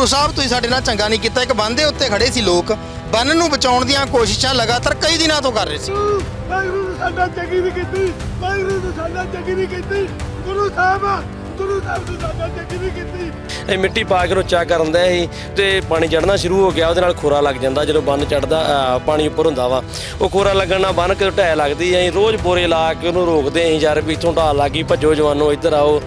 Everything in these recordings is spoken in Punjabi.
ਗੁਰੂ ਸਾਹਿਬ ਤੁਸੀਂ ਸਾਡੇ ਨਾਲ ਚੰਗਾ ਨਹੀਂ ਕੀਤਾ। ਇੱਕ ਬੰਨ ਦੇ ਉੱਤੇ ਖੜੇ ਸੀ ਲੋਕ। ਬੰਨ ਨੂੰ ਬਚਾਉਣ ਦੀਆਂ ਕੋਸ਼ਿਸ਼ਾਂ ਲਗਾਤਾਰ ਕਈ ਦਿਨਾਂ ਤੋਂ ਕਰ ਰਹੇ ਸੀ। ਵਾਹਿਗੁਰੂ ਨੇ ਸਾਡਾ ਚੰਗੀ ਨਹੀਂ ਕੀਤੀ। ਵਾਹਿਗੁਰੂ ਨੇ ਸਾਡਾ ਚੰਗੀ ਨਹੀਂ ਕੀਤੀ। ਗੁਰੂ ਸਾਹਿਬ ਗੁਰੂ ਸਾਹਿਬ ਨੇ ਸਾਡਾ ਚੰਗੀ ਨਹੀਂ ਕੀਤੀ। ਇਹ ਮਿੱਟੀ ਪਾ ਕੇ ਉੱਚਾ ਕਰਨ ਦਾ ਸੀ ਤੇ ਪਾਣੀ ਚੜਨਾ ਸ਼ੁਰੂ ਹੋ ਗਿਆ। ਉਹਦੇ ਨਾਲ ਖੋਰਾ ਲੱਗ ਜਾਂਦਾ ਜਦੋਂ ਬੰਨ ਚੜਦਾ ਪਾਣੀ ਉੱਪਰ ਹੁੰਦਾ ਵਾ। ਉਹ ਖੋਰਾ ਲੱਗਣ ਨਾਲ ਬੰਨ ਕੇ ਢਹਿ ਲੱਗਦੀ ਐ। ਰੋਜ਼ ਬੋਰੇ ਲਾ ਕੇ ਉਹਨੂੰ ਰੋਕਦੇ ਆਂ। ਯਾਰ ਵੀ ਇੱਥੋਂ ਢਾਲ ਲੱਗੀ ਭੱਜੋ ਜਵਾਨੋ ਇੱਧਰ ਆਓ।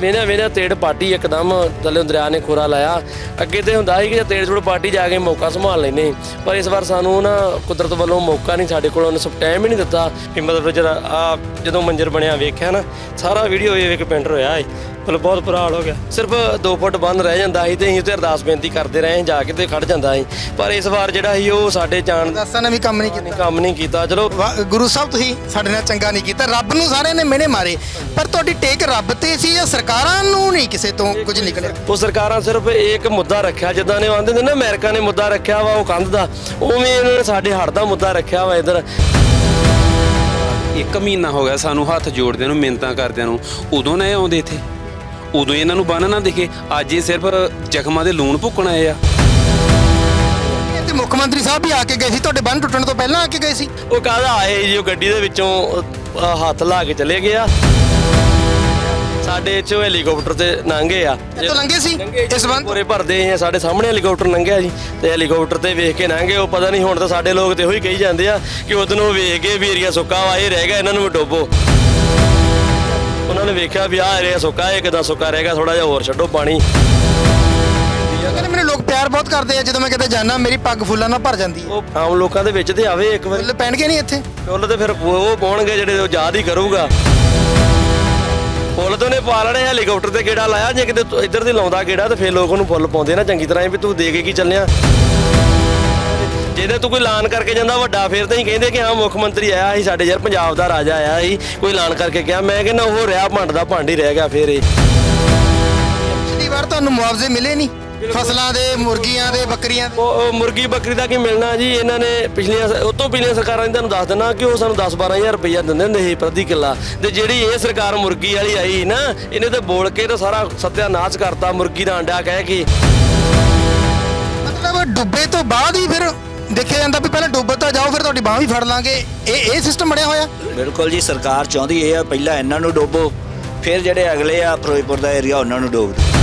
ਵੇਨਾ ਵੇਨਾ ਤੇੜ ਪਾਟੀ ਇੱਕਦਮ ਥੱਲੇ ਦਰਿਆ ਨੇ ਖੋਰਾ ਲਾਇਆ। ਅੱਗੇ ਤੇ ਹੁੰਦਾ ਸੀ ਕਿ ਤੇੜ ਜੋੜ ਪਾਟੀ ਜਾ ਕੇ ਮੌਕਾ ਸੰਭਾਲ ਲੈਨੇ ਪਰ ਇਸ ਵਾਰ ਸਾਨੂੰ ਨਾ ਕੁਦਰਤ ਵੱਲੋਂ ਮੌਕਾ ਨਹੀਂ ਸਾਡੇ ਕੋਲ ਉਹਨੇ ਸਭ ਟਾਈਮ ਹੀ ਨਹੀਂ ਦਿੱਤਾ। ਕਿ ਮਤਲਬ ਜਰਾ ਆ ਜਦੋਂ ਮੰਜ਼ਰ ਬਣਿਆ ਵੇਖਿਆ ਨਾ ਸਾਰਾ ਵੀਡੀਓ ਇਹ ਵੇਖ ਪੈਂਟਰ ਹੋਇਆ ਏ ਮਤਲਬ ਬਹੁਤ ਬੁਰਾ ਹਾਲ ਹੋ ਗਿਆ। ਸਿਰਫ 2 ਫੁੱਟ ਬੰਦ ਰਹਿ ਜਾਂਦਾ ਸੀ ਤੇ ਅਸੀਂ ਉੱਤੇ ਅਰਦਾਸ ਬੇਨਤੀ ਕਰਦੇ ਰਹੇ ਜਾ ਕੇ ਤੇ ਖੜ ਜਾਂਦਾ ਸੀ। ਪਰ ਇਸ ਵਾਰ ਜਿਹੜਾ ਸੀ ਉਹ ਸਾਡੇ ਜਾਣ ਦਾਸਾਂ ਨੇ ਵੀ ਕੰਮ ਨਹੀਂ ਕੀਤਾ। ਕੰਮ ਨਹੀਂ ਕੀਤਾ। ਚਲੋ ਗੁਰੂ ਸਾਹਿਬ ਤੁਸੀਂ ਸਾਡੇ ਨਾਲ ਚੰਗਾ ਨਹੀਂ ਕੀਤਾ। ਰੱਬ ਨੂੰ ਸਾਰਿਆਂ ਨੇ ਮਿਹਣੇ ਮਾਰੇ। ਪਰ ਤੁਹਾਡੀ ਟੇਕ ਰੱਬ ਤੇ ਸੀ ਜਾਂ ਸਰਕਾਰਾਂ ਨੂੰ ਨਹੀਂ ਕਿਸੇ ਤੋਂ ਕੁਝ ਨਿਕਲਿਆ। ਉਹ ਸਰਕਾਰਾਂ ਸਿਰਫ ਇੱਕ ਮੁੱਦਾ ਰੱਖਿਆ ਜਿੱਦਾਂ ਨੇ ਆਂਦੇ ਨੇ ਨਾ ਅਮਰੀਕਾ ਨੇ ਮੁੱਦਾ ਰੱਖਿਆ ਵਾ ਉਹ ਕੰਧ ਦਾ। ਉਵੇਂ ਇਹਨਾਂ ਨੇ ਸਾਡੇ ਹੜ ਦਾ ਮੁੱਦਾ ਰੱਖਿਆ ਵਾ ਇਧਰ। ਇੱਕ ਮਹੀਨਾ ਹੋ ਗਿਆ ਸਾਨੂੰ ਹੱਥ ਜੋੜਦਿਆਂ ਨੂੰ ਮਿੰਤਾਂ ਕਰਦਿਆਂ ਨੂੰ। ਉਦੋਂ ਨਾ ਇਹ ਆਉਂਦੇ ਇੱਥੇ। ਉਦੋਂ ਇਹਨਾਂ ਨੂੰ ਬੰਨ ਨਾ ਦਿਖੇ। ਅੱਜ ਇਹ ਸਿਰਫ ਜ਼ਖਮਾਂ ਦੇ ਲੂਣ ਭੁੱਕਣ ਆਏ ਆ। ਤੇ ਮੁੱਖ ਮੰਤਰੀ ਸਾਹਿਬ ਵੀ ਆ ਕੇ ਗਏ ਸੀ ਤੁਹਾਡੇ ਬੰਨ ਟੁੱਟਣ ਤੋਂ ਪਹਿਲਾਂ ਆ ਕੇ ਗਏ ਸੀ। ਉਹ ਕਾਹਦਾ ਆਏ ਜੀ ਉਹ ਗੱਡੀ ਦੇ ਵਿੱਚੋਂ ਅਹ, ਹੱਥ ਲਾ ਕੇ ਚਲੇ ਗਏ ਆ ਸਾਡੇ ਚੋਂ ਹੈਲੀਕਾਪਟਰ ਤੇ ਲੰਘੇ ਆ। ਇੱਥੋਂ ਲੰਘੇ ਸੀ? ਇਸ ਸੰਬੰਧ ਪੂਰੇ ਭਰਦੇ ਆ ਸਾਡੇ ਸਾਹਮਣੇ ਹੈਲੀਕਾਪਟਰ ਲੰਘਿਆ ਜੀ। ਤੇ ਹੈਲੀਕਾਪਟਰ ਤੇ ਵੇਖ ਕੇ ਲੰਘੇ ਉਹ ਪਤਾ ਨਹੀਂ ਹੁਣ ਤਾਂ ਸਾਡੇ ਲੋਕ ਤੇ ਇਹੋ ਹੀ ਕਹੀ ਜਾਂਦੇ ਆ ਕਿ ਉਦੋਂ ਨੂੰ ਵੇਖ ਕੇ ਵੀ ਏਰੀਆ ਸੁੱਕਾ ਵਾ ਇਹ ਰਹਿ ਗਿਆ ਇਹਨਾਂ ਨੂੰ ਡੋਬੋ। ਉਹਨਾਂ ਨੇ ਵੇਖਿਆ ਵੀ ਆਹ ਏਰੀਆ ਸੁੱਕਾ ਹੈ ਕਿਦਾਂ ਸੁੱਕਾ ਰਹੇਗਾ ਥੋੜਾ ਜਿਹਾ ਹੋਰ ਛੱਡੋ ਪਾਣੀ। ਕਹਿੰਦੇ ਮੈਨੂੰ ਲੋਕ ਪਿਆਰ ਬਹੁਤ ਕਰਦੇ ਆ ਜਦੋਂ ਮੈਂ ਕਿਤੇ ਜਾਣਾ ਮੇਰੀ ਪੱਗ ਫੁੱਲਾਂ ਨਾਲ ਭਰ ਜਾਂਦੀ ਹੈ ਉਹ ਆਮ ਲੋਕਾਂ ਦੇ ਵਿੱਚ ਤੇ ਆਵੇ ਇੱਕ ਵਾਰ। ਪੈਣਗੇ ਨਹੀਂ ਇੱਥੇ? ਫੁੱਲ ਤੇ ਫਿਰ ਉਹ ਪਾਉਣਗੇ ਜਿਹੜੇ ਉਹ ਯਾਦ ਹੀ ਕਰੂਗਾ। ਫੁੱਲ ਤੋਂ ਨੇ ਪਾ ਲੈਣੇ, ਹੈਲੀਕਾਪਟਰ ਤੇ ਗੇੜਾ ਲਾਇਆ, ਜੇ ਕਿਤੇ ਤੂੰ ਇੱਧਰ ਦੀ ਲਾਉਂਦਾ ਗੇੜਾ ਤੇ ਫਿਰ ਲੋਕ ਉਹਨੂੰ ਫੁੱਲ ਪਾਉਂਦੇ ਨਾ, ਚੰਗੀ ਤਰ੍ਹਾਂ ਵੀ ਤੂੰ ਦੇ ਕੇ ਕੀ ਚੱਲਿਆ ਜਿਹਦੇ ਤੂੰ ਕੋਈ ਐਲਾਨ ਕਰਕੇ ਜਾਂਦਾ, ਵੱਡਾ ਫੇਰ ਤਾਂ ਹੀ ਕਹਿੰਦੇ ਕਿ ਹਾਂ, ਮੁੱਖ ਮੰਤਰੀ ਆਇਆ ਸੀ, ਸਾਡੇ ਯਾਰ ਪੰਜਾਬ ਦਾ ਰਾਜਾ ਆਇਆ ਸੀ, ਕੋਈ ਐਲਾਨ ਕਰਕੇ ਗਿਆ ਮੈਂ ਕਹਿੰਦਾ, ਉਹ ਰਿਹਾ, ਭੰਡ ਦਾ ਭੰਡ ਹੀ ਰਹਿ ਗਿਆ ਫਿਰ ਇਹ। ਪਿਛਲੀ ਵਾਰ ਤੁਹਾਨੂੰ ਮੁਆਵਜ਼ੇ ਮਿਲੇ ਨਹੀਂ। ਫਸਲਾਂ ਦੇ ਮੁਰਗੀਆਂ ਦੇ ਬੱਕਰੀਆਂ ਦੇ? ਉਹ ਉਹ ਮੁਰਗੀ ਬੱਕਰੀ ਦਾ ਕੀ ਮਿਲਣਾ ਜੀ? ਇਹਨਾਂ ਨੇ ਪਿਛਲੀਆਂ ਸ- ਉਹ ਤੋਂ ਪਿਛਲੀਆਂ ਸਰਕਾਰਾਂ ਨੇ ਤੁਹਾਨੂੰ ਦੱਸ ਦੇਣਾ ਕਿ ਉਹ ਸਾਨੂੰ 10 12000 ਰੁਪਈਆ ਦਿੰਦੇ ਹੁੰਦੇ ਸੀ ਪ੍ਰਤੀ ਕਿੱਲਾ। ਤੇ ਜਿਹੜੀ ਇਹ ਸਰਕਾਰ ਮੁਰਗੀ ਵਾਲੀ ਆਈ ਨਾ ਇਹਨੇ ਤੇ ਬੋਲ ਕੇ ਤਾਂ ਸਾਰਾ ਸਤਿਆਨਾਸ਼ ਕਰਤਾ ਮੁਰਗੀ ਦਾ ਅੰਡਾ ਕਹਿ ਕੇ। ਮਤਲਬ ਡੁੱਬੇ ਤੋਂ ਬਾਅਦ ਹੀ ਫਿਰ ਦੇਖਿਆ ਜਾਂਦਾ ਵੀ ਪਹਿਲਾਂ ਡੁੱਬ ਤਾਂ ਜਾਓ ਫਿਰ ਤੁਹਾਡੀ ਬਾਹ ਵੀ ਫੜ ਲਾਂਗੇ। ਇਹ ਇਹ ਸਿਸਟਮ ਬਣਿਆ ਹੋਇਆ? ਬਿਲਕੁਲ ਜੀ ਸਰਕਾਰ ਚਾਹੁੰਦੀ ਇਹ ਆ ਪਹਿਲਾਂ ਇਹਨਾਂ ਨੂੰ ਡੋਬੋ ਫਿਰ ਜਿਹੜੇ ਅਗਲੇ ਆ ਫਿਰੋਜ਼ਪੁਰ ਦਾ ਏਰੀਆ ਉਹਨਾਂ ਨੂੰ ਡੋਬ ਦਿਓ।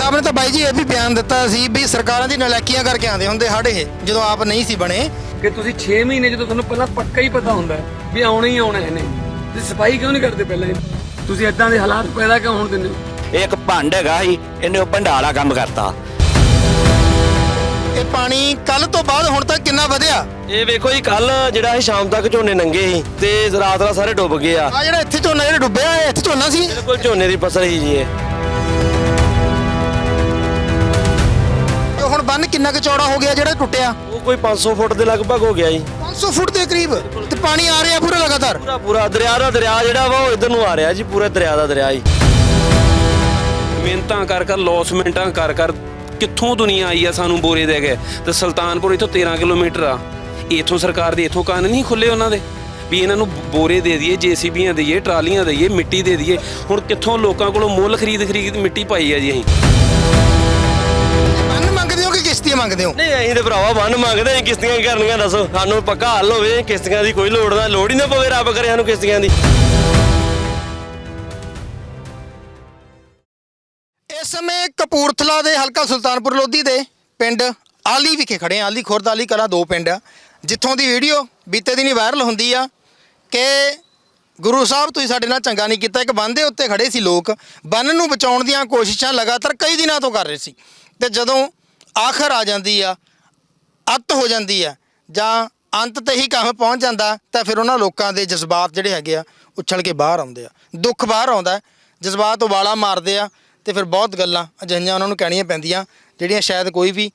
ਸਾਹਿਬ ਨੇ ਤਾਂ ਬਾਈ ਜੀ ਇਹ ਵੀ ਬਿਆਨ ਦਿੱਤਾ ਸੀ ਵੀ ਸਰਕਾਰਾਂ ਦੀ ਨਲਾਇਕੀਆਂ ਕਰਕੇ ਆਉਂਦੇ ਹੁੰਦੇ ਹੜ ਇਹ ਜਦੋਂ ਆਪ ਨਹੀਂ ਸੀ ਬਣੇ। ਕਿ ਤੁਸੀਂ 6 ਮਹੀਨੇ ਜਦੋਂ ਤੁਹਾਨੂੰ ਪਹਿਲਾਂ ਪੱਕਾ ਹੀ ਪਤਾ ਹੁੰਦਾ ਹੈ ਵੀ ਆਉਣਾ ਹੀ ਆਉਣਾ ਇਹਨੇ ਤੇ ਸਫ਼ਾਈ ਕਿਉਂ ਨਹੀਂ ਕਰਦੇ ਪਹਿਲਾਂ? ਤੁਸੀਂ ਇਦਾਂ ਦੇ ਹਾਲਾਤ ਪੈਦਾ ਕਿਉਂ ਹੋਣ ਦਿੰਦੇ ਹੋ? ਇਹ ਇੱਕ ਭੰਡ ਹੈਗਾ ਸੀ ਇਹਨੇ ਉਹ ਭੰਡਾਲਾ ਕੰਮ ਕਰਤਾ। ਇਹ ਪਾਣੀ ਕੱਲ ਤੋਂ ਬਾਅਦ ਹੁਣ ਤੱਕ ਕਿੰਨਾ ਵਧਿਆ? ਇਹ ਵੇਖੋ ਜੀ ਕੱਲ ਜਿਹੜਾ ਇਹ ਸ਼ਾਮ ਤੱਕ ਝੋਨੇ ਨੰਗੇ ਸੀ ਤੇ ਰਾਤ ਰਾਤ ਸਾਰੇ ਡੁੱਬ ਗਏ ਆ। ਆ ਜਿਹੜਾ ਇੱਥੇ ਝੋਨਾ ਜਿਹੜਾ ਡੁੱਬਿਆ ਇਹ ਇੱਥੇ ਝੋਨਾ ਸੀ? ਬਿਲਕੁਲ ਝੋਨੇ ਦੀ ਫਸਲ ਸੀ ਜੀ ਇਹ। ਬੰਨ ਕਿੰਨਾ ਕੁ ਚੌੜਾ ਹੋ ਗਿਆ ਜਿਹੜਾ ਟੁੱਟਿਆ? ਉਹ ਕੋਈ 500 ਫੁੱਟ ਦੇ ਲਗਭਗ ਹੋ ਗਿਆ ਜੀ। 500 ਫੁੱਟ ਦੇ ਕਰੀਬ? ਤੇ ਪਾਣੀ ਆ ਰਿਹਾ ਪੂਰਾ ਲਗਾਤਾਰ? ਪੂਰਾ ਪੂਰਾ। ਦਰਿਆ ਦਾ ਦਰਿਆ ਜਿਹੜਾ ਵਾ ਉਹ ਇਧਰ ਨੂੰ ਆ ਰਿਹਾ ਜੀ ਪੂਰੇ ਦਰਿਆ ਦਾ ਦਰਿਆ ਜੀ। ਮਿੰਤਾਂ ਕਰ ਕਰ ਲੌਸਮੈਂਟਾਂ ਕਰ ਕਰ ਕਿੱਥੋਂ ਦੁਨੀਆ ਆਈ ਆ ਸਾਨੂੰ ਬੋਰੇ ਦੇ ਗਏ ਤੇ ਸੁਲਤਾਨਪੁਰ ਇਥੋਂ 13 ਕਿਲੋਮੀਟਰ ਆ। ਇਥੋਂ ਸਰਕਾਰ ਦੇ ਇਥੋਂ ਕੰਨ ਨਹੀਂ ਖੁੱਲੇ ਉਹਨਾਂ ਦੇ? ਵੀ ਇਹਨਾਂ ਨੂੰ ਬੋਰੇ ਦੇ ਦਈਏ ਜੀਸੀਬੀਆਂ ਦੇਈਏ ਟਰਾਲੀਆਂ ਦੇਈਏ ਮਿੱਟੀ ਦੇ ਦਈਏ। ਹੁਣ ਕਿੱਥੋਂ ਲੋਕਾਂ ਕੋਲੋਂ ਮੁੱਲ ਖਰੀਦ ਖਰੀਦ ਮਿੱਟੀ ਪਾਈ ਆ ਜੀ ਅਸੀਂ? ਕਿ ਕਿਸ਼ਤੀਆਂ ਮੰਗਦੇ ਹੋ? ਨਹੀਂ ਅਸੀਂ ਤੇ ਭਰਾਵਾ ਬੰਨ ਮੰਗਦੇ ਹਾਂ ਕਿਸ਼ਤੀਆਂ ਕੀ ਕਰਨੀਆਂ ਦੱਸੋ? ਸਾਨੂੰ ਪੱਕਾ ਹੱਲ ਹੋਵੇ ਕਿਸ਼ਤੀਆਂ ਦੀ ਕੋਈ ਲੋੜ ਨਾ ਲੋੜ ਹੀ ਨਾ ਪਵੇ ਰੱਬ ਕਰੇ ਸਾਨੂੰ ਕਿਸ਼ਤੀਆਂ ਦੀ। ਇਸ ਸਮੇਂ ਕਪੂਰਥਲਾ ਦੇ ਹਲਕਾ ਸੁਲਤਾਨਪੁਰ ਲੋਧੀ ਦੇ ਪਿੰਡ ਆਲੀ ਵਿਖੇ ਖੜੇ ਆ ਆਲੀ ਖੁਰਦ ਆਲੀ ਕਲਾ ਦੋ ਪਿੰਡ ਆ। ਜਿੱਥੋਂ ਦੀ ਵੀਡੀਓ ਬੀਤੇ ਦਿਨੀ ਵਾਇਰਲ ਹੁੰਦੀ ਆ ਕਿ ਗੁਰੂ ਸਾਹਿਬ ਤੁਸੀਂ ਸਾਡੇ ਨਾਲ ਚੰਗਾ ਨਹੀਂ ਕੀਤਾ। ਇੱਕ ਬੰਨ ਦੇ ਉੱਤੇ ਖੜੇ ਸੀ ਲੋਕ। ਬੰਨ ਨੂੰ ਬਚਾਉਣ ਦੀਆਂ ਕੋਸ਼ਿਸ਼ਾਂ ਲਗਾਤਾਰ ਕਈ ਦਿਨਾਂ ਤੋਂ ਕਰ ਰਹੇ ਸੀ। ਤੇ ਜਦੋਂ ਆਖਰ ਆ ਜਾਂਦੀ ਆ, ਅੱਤ ਹੋ ਜਾਂਦੀ ਆ, ਜਾਂ ਅੰਤ ਤੇ ਹੀ ਕੰਮ ਪਹੁੰਚ ਜਾਂਦਾ, ਤਾਂ ਫਿਰ ਉਹਨਾਂ ਲੋਕਾਂ ਦੇ ਜਜ਼ਬਾਤ ਜਿਹੜੇ ਹੈਗੇ ਆ, ਉਛਲ ਕੇ ਬਾਹਰ ਆਉਂਦੇ ਆ। ਦੁੱਖ ਬਾਹਰ ਆਉਂਦਾ ਜਜ਼ਬਾਤ ਉਬਾਲਾ ਮਾਰਦੇ ਆ, ਤੇ ਫਿਰ ਬਹੁਤ ਗੱਲਾਂ ਅਜਿਹੀਆਂ ਉਹਨਾਂ ਨੂੰ ਕਹਿਣੀਆਂ ਪੈਂਦੀਆਂ, ਜਿਹੜੀਆਂ ਸ਼ਾਇਦ ਕੋਈ ਵੀ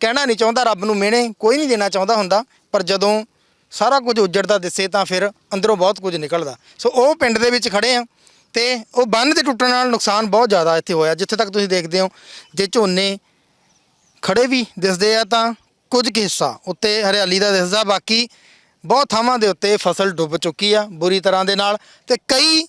ਕਹਿਣਾ ਨਹੀਂ ਚਾਹੁੰਦਾ, ਰੱਬ ਨੂੰ ਮਿਹਣੇ ਕੋਈ ਨਹੀਂ ਦੇਣਾ ਚਾਹੁੰਦਾ ਹੁੰਦਾ, ਪਰ ਜਦੋਂ ਸਾਰਾ ਕੁਝ ਉਜੜਦਾ ਦਿਸੇ, ਤਾਂ ਫਿਰ ਅੰਦਰੋਂ ਬਹੁਤ ਕੁਝ ਨਿਕਲਦਾ। ਸੋ ਉਹ ਪਿੰਡ ਦੇ ਵਿੱਚ ਖੜੇ ਆ, ਤੇ ਉਹ ਬੰਨ ਦੇ ਟੁੱਟਣ ਨਾਲ ਨੁਕਸਾਨ ਬਹੁਤ ਜ਼ਿਆਦਾ ਇੱਥੇ ਹੋਇਆ। ਜਿੱਥੇ ਤੱਕ ਤੁਸੀਂ ਦੇਖਦੇ ਹੋ, ਜੇ ਝੋਨੇ ਖੜੇ ਵੀ ਦਿਸਦੇ ਆ ਤਾਂ ਕੁਝ ਕੁ ਹਿੱਸਾ ਉੱਤੇ ਹਰਿਆਲੀ ਦਾ ਦਿਸਦਾ, ਬਾਕੀ ਬਹੁਤ ਥਾਵਾਂ ਦੇ ਉੱਤੇ ਫਸਲ ਡੁੱਬ ਚੁੱਕੀ ਆ ਬੁਰੀ ਤਰ੍ਹਾਂ ਦੇ ਨਾਲ ਤੇ ਕਈ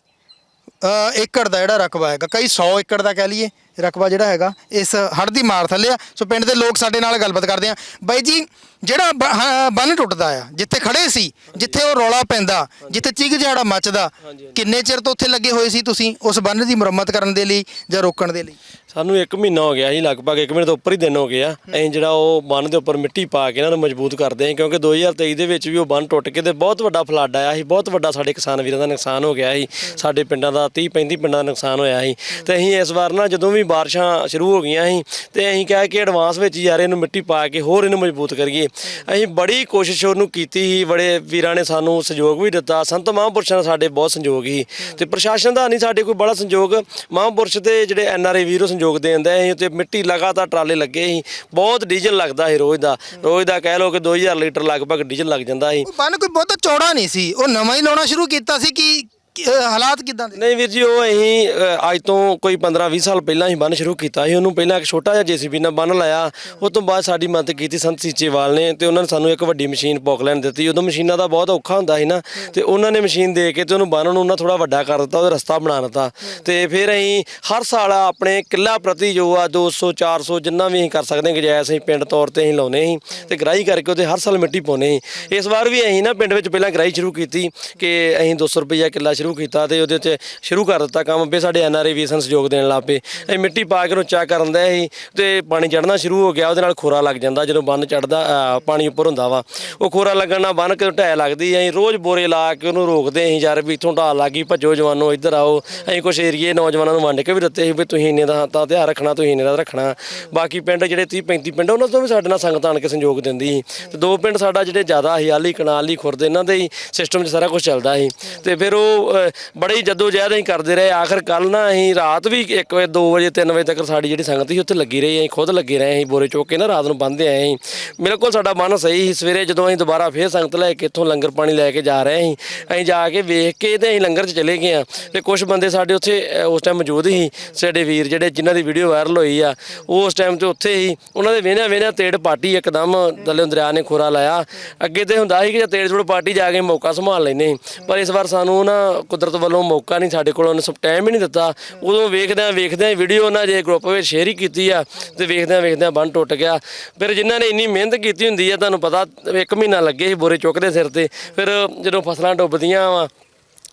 ਏਕੜ ਦਾ ਜਿਹੜਾ ਰਕਬਾ ਹੈਗਾ, ਕਈ 100 ਏਕੜ ਦਾ ਕਹਿ ਲਈਏ, ਰਕਬਾ ਜਿਹੜਾ ਹੈਗਾ, ਇਸ ਹੜ੍ਹ ਦੀ ਮਾਰ ਥੱਲੇ ਆ। ਸੋ ਪਿੰਡ ਦੇ ਲੋਕ ਸਾਡੇ ਨਾਲ ਗੱਲਬਾਤ ਕਰਦੇ ਆ। ਬਾਈ ਜੀ ਜਿਹੜਾ ਬ- ਹਾਂ, ਬੰਨ ਟੁੱਟਦਾ ਆ ਜਿੱਥੇ ਖੜੇ ਸੀ ਜਿੱਥੇ ਉਹ ਰੌਲਾ ਪੈਂਦਾ ਜਿੱਥੇ ਚੀਕ ਜਿਹੜਾ ਮੱਚਦਾ ਕਿੰਨੇ ਚਿਰ ਤੋਂ ਉੱਥੇ ਲੱਗੇ ਹੋਏ ਸੀ ਤੁਸੀਂ ਉਸ ਬੰਨ ਦੀ ਮੁਰੰਮਤ ਕਰਨ ਦੇ ਲਈ ਜਾਂ ਰੋਕਣ ਦੇ ਲਈ? ਸਾਨੂੰ 1 ਮਹੀਨਾ ਹੋ ਗਿਆ ਜੀ ਲਗਭਗ 1 ਮਹੀਨੇ ਤੋਂ ਉੱਪਰ ਹੀ ਦਿਨ ਹੋ ਗਏ ਆ। ਅਸੀਂ ਜਿਹੜਾ ਉਹ ਬੰਨ ਦੇ ਉੱਪਰ ਮਿੱਟੀ ਪਾ ਕੇ ਇਹਨਾਂ ਨੂੰ ਮਜ਼ਬੂਤ ਕਰਦੇ ਆਂ ਕਿਉਂਕਿ 2023 ਦੇ ਵਿੱਚ ਵੀ ਉਹ ਬੰਨ ਟੁੱਟ ਕੇ ਤੇ ਬਹੁਤ ਵੱਡਾ ਫਲੱਡ ਆਇਆ ਸੀ ਬਹੁਤ ਵੱਡਾ ਸਾਡੇ ਕਿਸਾਨ ਵੀਰਾਂ ਦਾ ਨੁਕਸਾਨ ਹੋ ਗਿਆ ਸੀ। ਸਾਡੇ ਪਿੰਡਾਂ ਦਾ 30 35 ਪਿੰਡਾਂ ਦਾ ਨੁਕਸਾਨ ਹੋਇਆ ਸੀ। ਤੇ ਅਸੀਂ ਇਸ ਵਾਰ ਨਾ ਜਦੋਂ ਵੀ ਬਾਰਿਸ਼ਾਂ ਸ਼ੁਰੂ ਹੋ ਗਈਆਂ ਸੀ ਤੇ ਅਸੀਂ ਕਿਹਾ ਕਿ ਐਡਵਾਂਸ ਵਿੱਚ ਯਾਰ ਇਹਨੂੰ ਮਿੱਟੀ ਪਾ ਕੇ ਹੋਰ ਇਹਨੂੰ ਮਜ਼ਬੂਤ ਕਰੀਏ। ਅਸੀਂ ਬੜੀ ਕੋਸ਼ਿਸ਼ ਉਹਨੂੰ ਕੀਤੀ ਸੀ, ਬੜੇ ਵੀਰਾਂ ਨੇ ਸਾਨੂੰ ਸਹਿਯੋਗ ਵੀ ਦਿੱਤਾ। ਸੰਤ ਮਹਾਂਪੁਰਸ਼ਾਂ ਦਾ ਸਾਡੇ ਬਹੁਤ ਸੰਯੋਗ ਸੀ ਤੇ ਪ੍ਰਸ਼ਾਸਨ ਦਾ ਨਹੀਂ, ਸਾਡੇ ਕੋਈ ਬੜਾ ਸੰਯੋਗ ਮਹਾਂਪੁਰਸ਼ ਤੇ ਜਿਹੜੇ ਐਨ ਆਰ ਐਨਆਰਆਈ ਵੀਰੋ ਸੰਯੋਗ ਦੇਂਦੇ ਅਸੀਂ ਤੇ ਮਿੱਟੀ ਲਗਾਤਾਰ ਟਰਾਲੇ ਲੱਗੇ ਸੀ। ਬਹੁਤ ਡੀਜ਼ਲ ਲੱਗਦਾ ਸੀ ਰੋਜ਼ ਦਾ। ਰੋਜ਼ ਦਾ ਕਹਿ ਲਓ ਕਿ 2000 ਲੀਟਰ ਲਗਭਗ ਡੀਜ਼ਲ ਲੱਗ ਜਾਂਦਾ ਸੀ। ਉਹ ਬੰਨ ਕੋਈ ਬਹੁਤਾ ਚੌੜਾ ਨਹੀਂ ਸੀ। ਉਹ ਨਵਾਂ ਹੀ ਲਾਉਣਾ ਸ਼ੁਰੂ ਕੀਤਾ ਸੀ ਕਿ ਕਿ, ਅ, ਹਾਲਾਤ ਕਿਦਾਂ ਦੇ? ਨਹੀਂ ਵੀਰ ਜੀ ਉਹ ਅਸੀਂ ਅ, ਅੱਜ ਤੋਂ ਕੋਈ 15-20 ਸਾਲ ਪਹਿਲਾਂ ਹੀ ਬੰਨ ਸ਼ੁਰੂ ਕੀਤਾ ਸੀ। ਉਹਨੂੰ ਪਹਿਲਾਂ ਇੱਕ ਛੋਟਾ ਜਿਹਾ ਜੀਸੀਬੀ ਨਾਲ ਬੰਨ ਲਾਇਆ। ਉਸ ਤੋਂ ਬਾਅਦ ਸਾਡੀ ਮਦਦ ਕੀਤੀ ਸੰਤ ਸੀਚੇਵਾਲ ਨੇ ਤੇ ਉਹਨਾਂ ਨੇ ਸਾਨੂੰ ਇੱਕ ਵੱਡੀ ਮਸ਼ੀਨ ਪੋਕਲੈਂਡ ਦਿੱਤੀ। ਉਦੋਂ ਮਸ਼ੀਨਾਂ ਦਾ ਬਹੁਤ ਔਖਾ ਹੁੰਦਾ ਸੀ ਨਾ। ਤੇ ਉਹਨਾਂ ਨੇ ਮਸ਼ੀਨ ਦੇ ਕੇ ਤੇ ਉਹਨੂੰ ਬੰਨ ਨੂੰ ਉਹਨਾਂ ਥੋੜਾ ਵੱਡਾ ਕਰ ਦਿੱਤਾ ਉਹਦਾ ਰਸਤਾ ਬਣਾ ਦਿੱਤਾ। ਤੇ ਫਿਰ ਅਸੀਂ ਹਰ ਸਾਲ ਆਪਣੇ ਕਿੱਲਾ ਪ੍ਰਤੀ ਜੋ ਆ 200 400 ਜਿੰਨਾ ਵੀ ਅਸੀਂ ਕਰ ਸਕਦੇ ਹਾਂ ਗੁਜਾਇਸ਼ ਅਸੀਂ ਪਿੰਡ ਤੌਰ ਤੇ ਅਸੀਂ ਲਾਉਨੇ ਸੀ ਤੇ ਗਰਾਈ ਕਰਕੇ ਉਹਦੇ ਹਰ ਸਾਲ ਮਿੱਟੀ ਪਾਉਨੇ ਸੀ। ਇਸ ਵਾਰ ਵੀ ਅਸੀਂ ਨਾ ਪਿੰਡ ਵਿੱਚ ਪਹਿਲਾਂ ਗਰਾਈ ਸ਼ੁਰੂ ਕੀਤੀ ਕਿ ਅਸੀਂ 200 ਰੁਪਈਆ ਕਿੱਲਾ ਸ਼ੁਰੂ ਕੀਤਾ ਤੇ ਉਹਦੇ ਤੇ ਸ਼ੁਰੂ ਕਰ ਦਿੱਤਾ ਕੰਮ ਵੀ ਸਾਡੇ ਐਨਆਰਆਈ ਵੀ ਸਾਨੂੰ ਸਹਿਯੋਗ ਦੇਣ ਲੱਗ ਪਏ। ਅਸੀਂ ਮਿੱਟੀ ਪਾ ਕੇ ਉਹਨੂੰ ਚੈੱਕ ਕਰਨ ਦੇ ਸੀ ਤੇ ਪਾਣੀ ਚੜਨਾ ਸ਼ੁਰੂ ਹੋ ਗਿਆ, ਉਹਦੇ ਨਾਲ ਖੋਰਾ ਲੱਗ ਜਾਂਦਾ ਜਦੋਂ ਬੰਨ ਚੜਦਾ ਪਾਣੀ ਉੱਪਰ ਹੁੰਦਾ ਵਾ। ਉਹ ਖੋਰਾ ਲੱਗਣ ਨਾਲ ਬੰਨ ਕੇ ਢਹਿ ਲੱਗਦੀ ਅਸੀਂ ਰੋਜ਼ ਬੋਰੇ ਲਾ ਕੇ ਉਹਨੂੰ ਰੋਕਦੇ ਅਸੀਂ ਯਾਰ ਵੀ ਇੱਥੋਂ ਢਾਲ ਲੱਗੀ ਭੱਜੋ ਜਵਾਨੋ, ਇੱਧਰ ਆਓ। ਅਸੀਂ ਕੁਛ ਏਰੀਏ ਨੌਜਵਾਨਾਂ ਨੂੰ ਵੰਡ ਕੇ ਵੀ ਦਿੱਤੇ ਸੀ ਵੀ ਤੁਸੀਂ ਇੰਨੇ ਦਾ ਤਾਂ ਧਿਆਨ ਰੱਖਣਾ, ਤੁਸੀਂ ਇੰਨੇ ਦਾ ਰੱਖਣਾ। ਬਾਕੀ ਪਿੰਡ ਜਿਹੜੇ 30 35 ਪਿੰਡ ਉਹਨਾਂ ਤੋਂ ਵੀ ਸਾਡੇ ਨਾਲ ਸੰਗਤ ਆਣ ਕੇ ਸੰਯੋਗ ਦਿੰਦੀ ਸੀ। ਤੇ ਦੋ ਪਿੰਡ ਸਾਡਾ ਜਿਹੜੇ ਜ਼ਿਆਦਾ ਹਿਆਲੀ ਕਨਾਲੀ, ਖੁਰਦੇ, ਇਹਨਾਂ ਦੇ ਹੀ ਸਿਸਟਮ 'ਚ ਸਾਰਾ ਕੁਝ ਚੱਲਦਾ ਸੀ। ਤੇ ਫਿਰ ਉਹ ਬੜੀ ਜੱਦੋ ਜਹਿਦ ਅਸੀਂ ਕਰਦੇ ਰਹੇ। ਆਖਰ ਕੱਲ ਨਾ ਅਸੀਂ ਰਾਤ ਵੀ 1 ਵਜੇ 2 ਵਜੇ 3 ਵਜੇ ਤੱਕ ਸਾਡੀ ਜਿਹੜੀ ਸੰਗਤ ਸੀ, ਉੱਥੇ ਲੱਗੀ ਰਹੀ। ਅਸੀਂ ਖੁਦ ਲੱਗੇ ਰਹੇ। ਅਸੀਂ ਬੋਰੇ ਚੁੱਕ ਕੇ ਨਾ ਰਾਤ ਨੂੰ ਬੰਨ੍ਹਦੇ ਆਏ ਅਸੀਂ ਬਿਲਕੁਲ ਸਾਡਾ ਮਨ ਸਹੀ ਸੀ। ਸਵੇਰੇ ਜਦੋਂ ਅਸੀਂ ਦੁਬਾਰਾ ਫੇਰ ਸੰਗਤ ਲੈ ਕੇ ਇੱਥੋਂ ਲੰਗਰ ਪਾਣੀ ਲੈ ਕੇ ਜਾ ਰਹੇ ਅਸੀਂ ਅਸੀਂ ਜਾ ਕੇ ਵੇਖ ਕੇ ਤੇ ਅਸੀਂ ਲੰਗਰ 'ਚ ਚਲੇ ਗਏ ਆ ਤੇ ਕੁਝ ਬੰਦੇ ਸਾਡੇ ਉੱਥੇ ਉਸ ਟਾਈਮ ਮੌਜੂਦ ਸੀ, ਸਾਡੇ ਵੀਰ ਜਿਹੜੇ ਜਿਨ੍ਹਾਂ ਦੀ ਵੀਡੀਓ ਵਾਇਰਲ ਹੋਈ ਆ, ਉਹ ਉਸ ਟਾਈਮ ਤੇ ਉੱਥੇ ਹੀ ਉਹਨਾਂ ਦੇ ਵੇਹਨਿਆਂ ਵੇਹਨਿਆਂ ਤੇੜ ਪਾਟੀ ਇੱਕਦਮ ਦਲੇ ਦਰਿਆ ਨੇ ਖੋਰਾ ਲਾਇਆ। ਅੱਗੇ ਤੇ ਹੁੰਦਾ ਸੀ ਕਿ ਤੇੜ ਜੋੜ ਪਾਟੀ ਜਾ ਕੇ ਮੌਕਾ ਸੰਭਾਲ ਲੈਨੇ ਪਰ ਇਸ ਵਾਰ ਸਾਨੂੰ ਨਾ ਕੁਦਰਤ ਵੱਲੋਂ ਮੌਕਾ ਨਹੀਂ ਸਾਡੇ ਕੋਲ, ਉਹਨੇ ਟਾਈਮ ਹੀ ਨਹੀਂ ਦਿੱਤਾ। ਉਦੋਂ ਵੇਖਦਿਆਂ ਵੇਖਦਿਆਂ ਵੀਡੀਓ ਉਹਨਾਂ ਜੇ ਗਰੁੱਪ ਵਿੱਚ ਸ਼ੇਅਰ ਹੀ ਕੀਤੀ ਆ ਤੇ ਵੇਖਦਿਆਂ ਵੇਖਦਿਆਂ ਬੰਨ ਟੁੱਟ ਗਿਆ। ਫਿਰ ਜਿਨ੍ਹਾਂ ਨੇ ਇੰਨੀ ਮਿਹਨਤ ਕੀਤੀ ਹੁੰਦੀ ਆ, ਤੁਹਾਨੂੰ ਪਤਾ ਇੱਕ ਮਹੀਨਾ ਲੱਗੇ ਸੀ ਬੋਰੇ ਚੁੱਕਦੇ ਸਿਰ ਤੇ। ਫਿਰ ਜਦੋਂ ਫਸਲਾਂ ਡੁੱਬਦੀਆਂ ਵਾ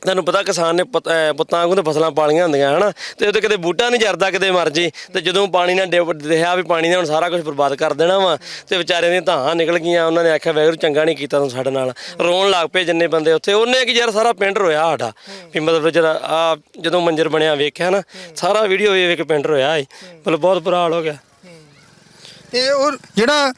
ਤੁਹਾਨੂੰ ਪਤਾ ਕਿਸਾਨ ਨੇ ਪੁੱਤ- ਪੁੱਤਾਂ ਵਾਂਗੂ ਤੇ ਫਸਲਾਂ ਪਾਲੀਆਂ ਹੁੰਦੀਆਂ, ਹਨਾ? ਤੇ ਉਹਦੇ ਕਿਤੇ ਬੂਟਾ ਨਹੀਂ ਜਰਦਾ ਕਿਤੇ ਮਰਜ਼ੀ ਜੇ, ਤੇ ਜਦੋਂ ਪਾਣੀ ਨਾਲ ਡਿੱਬ ਵੀ ਪਾਣੀ ਨੇ ਹੁਣ ਸਾਰਾ ਕੁਝ ਬਰਬਾਦ ਕਰ ਦੇਣਾ ਵਾ, ਤੇ ਵਿਚਾਰਿਆਂ ਦੀਆਂ ਧਾਹਾਂ ਨਿਕਲ ਗਈਆਂ, ਉਹਨਾਂ ਨੇ ਆਖਿਆ ਵੈਗਰੂ ਚੰਗਾ ਨਹੀਂ ਕੀਤਾ ਤੂੰ ਸਾਡੇ ਨਾਲ। ਰੋਣ ਲੱਗ ਪਏ ਜਿੰਨੇ ਬੰਦੇ ਉੱਥੇ। ਉਹਨੇ ਕਿ ਯਾਰ ਸਾਰਾ ਪਿੰਡ ਰੋਇਆ ਸਾਡਾ। ਵੀ ਮਤਲਬ ਜਿਹੜਾ ਆ ਜਦੋਂ ਮੰਜਰ ਬਣਿਆ ਵੇਖਿਆ ਨਾ, ਸਾਰਾ ਵੀਡੀਓ ਵੇਖ ਵੇਖ ਕੇ ਪਿੰਡ ਰੋਇਆ ਸੀ। ਮਤਲਬ ਬਹੁਤ ਬੁਰਾ ਹਾਲ ਹੋ ਗਿਆ। ਤੇ ਉਹ ਜਿਹੜਾ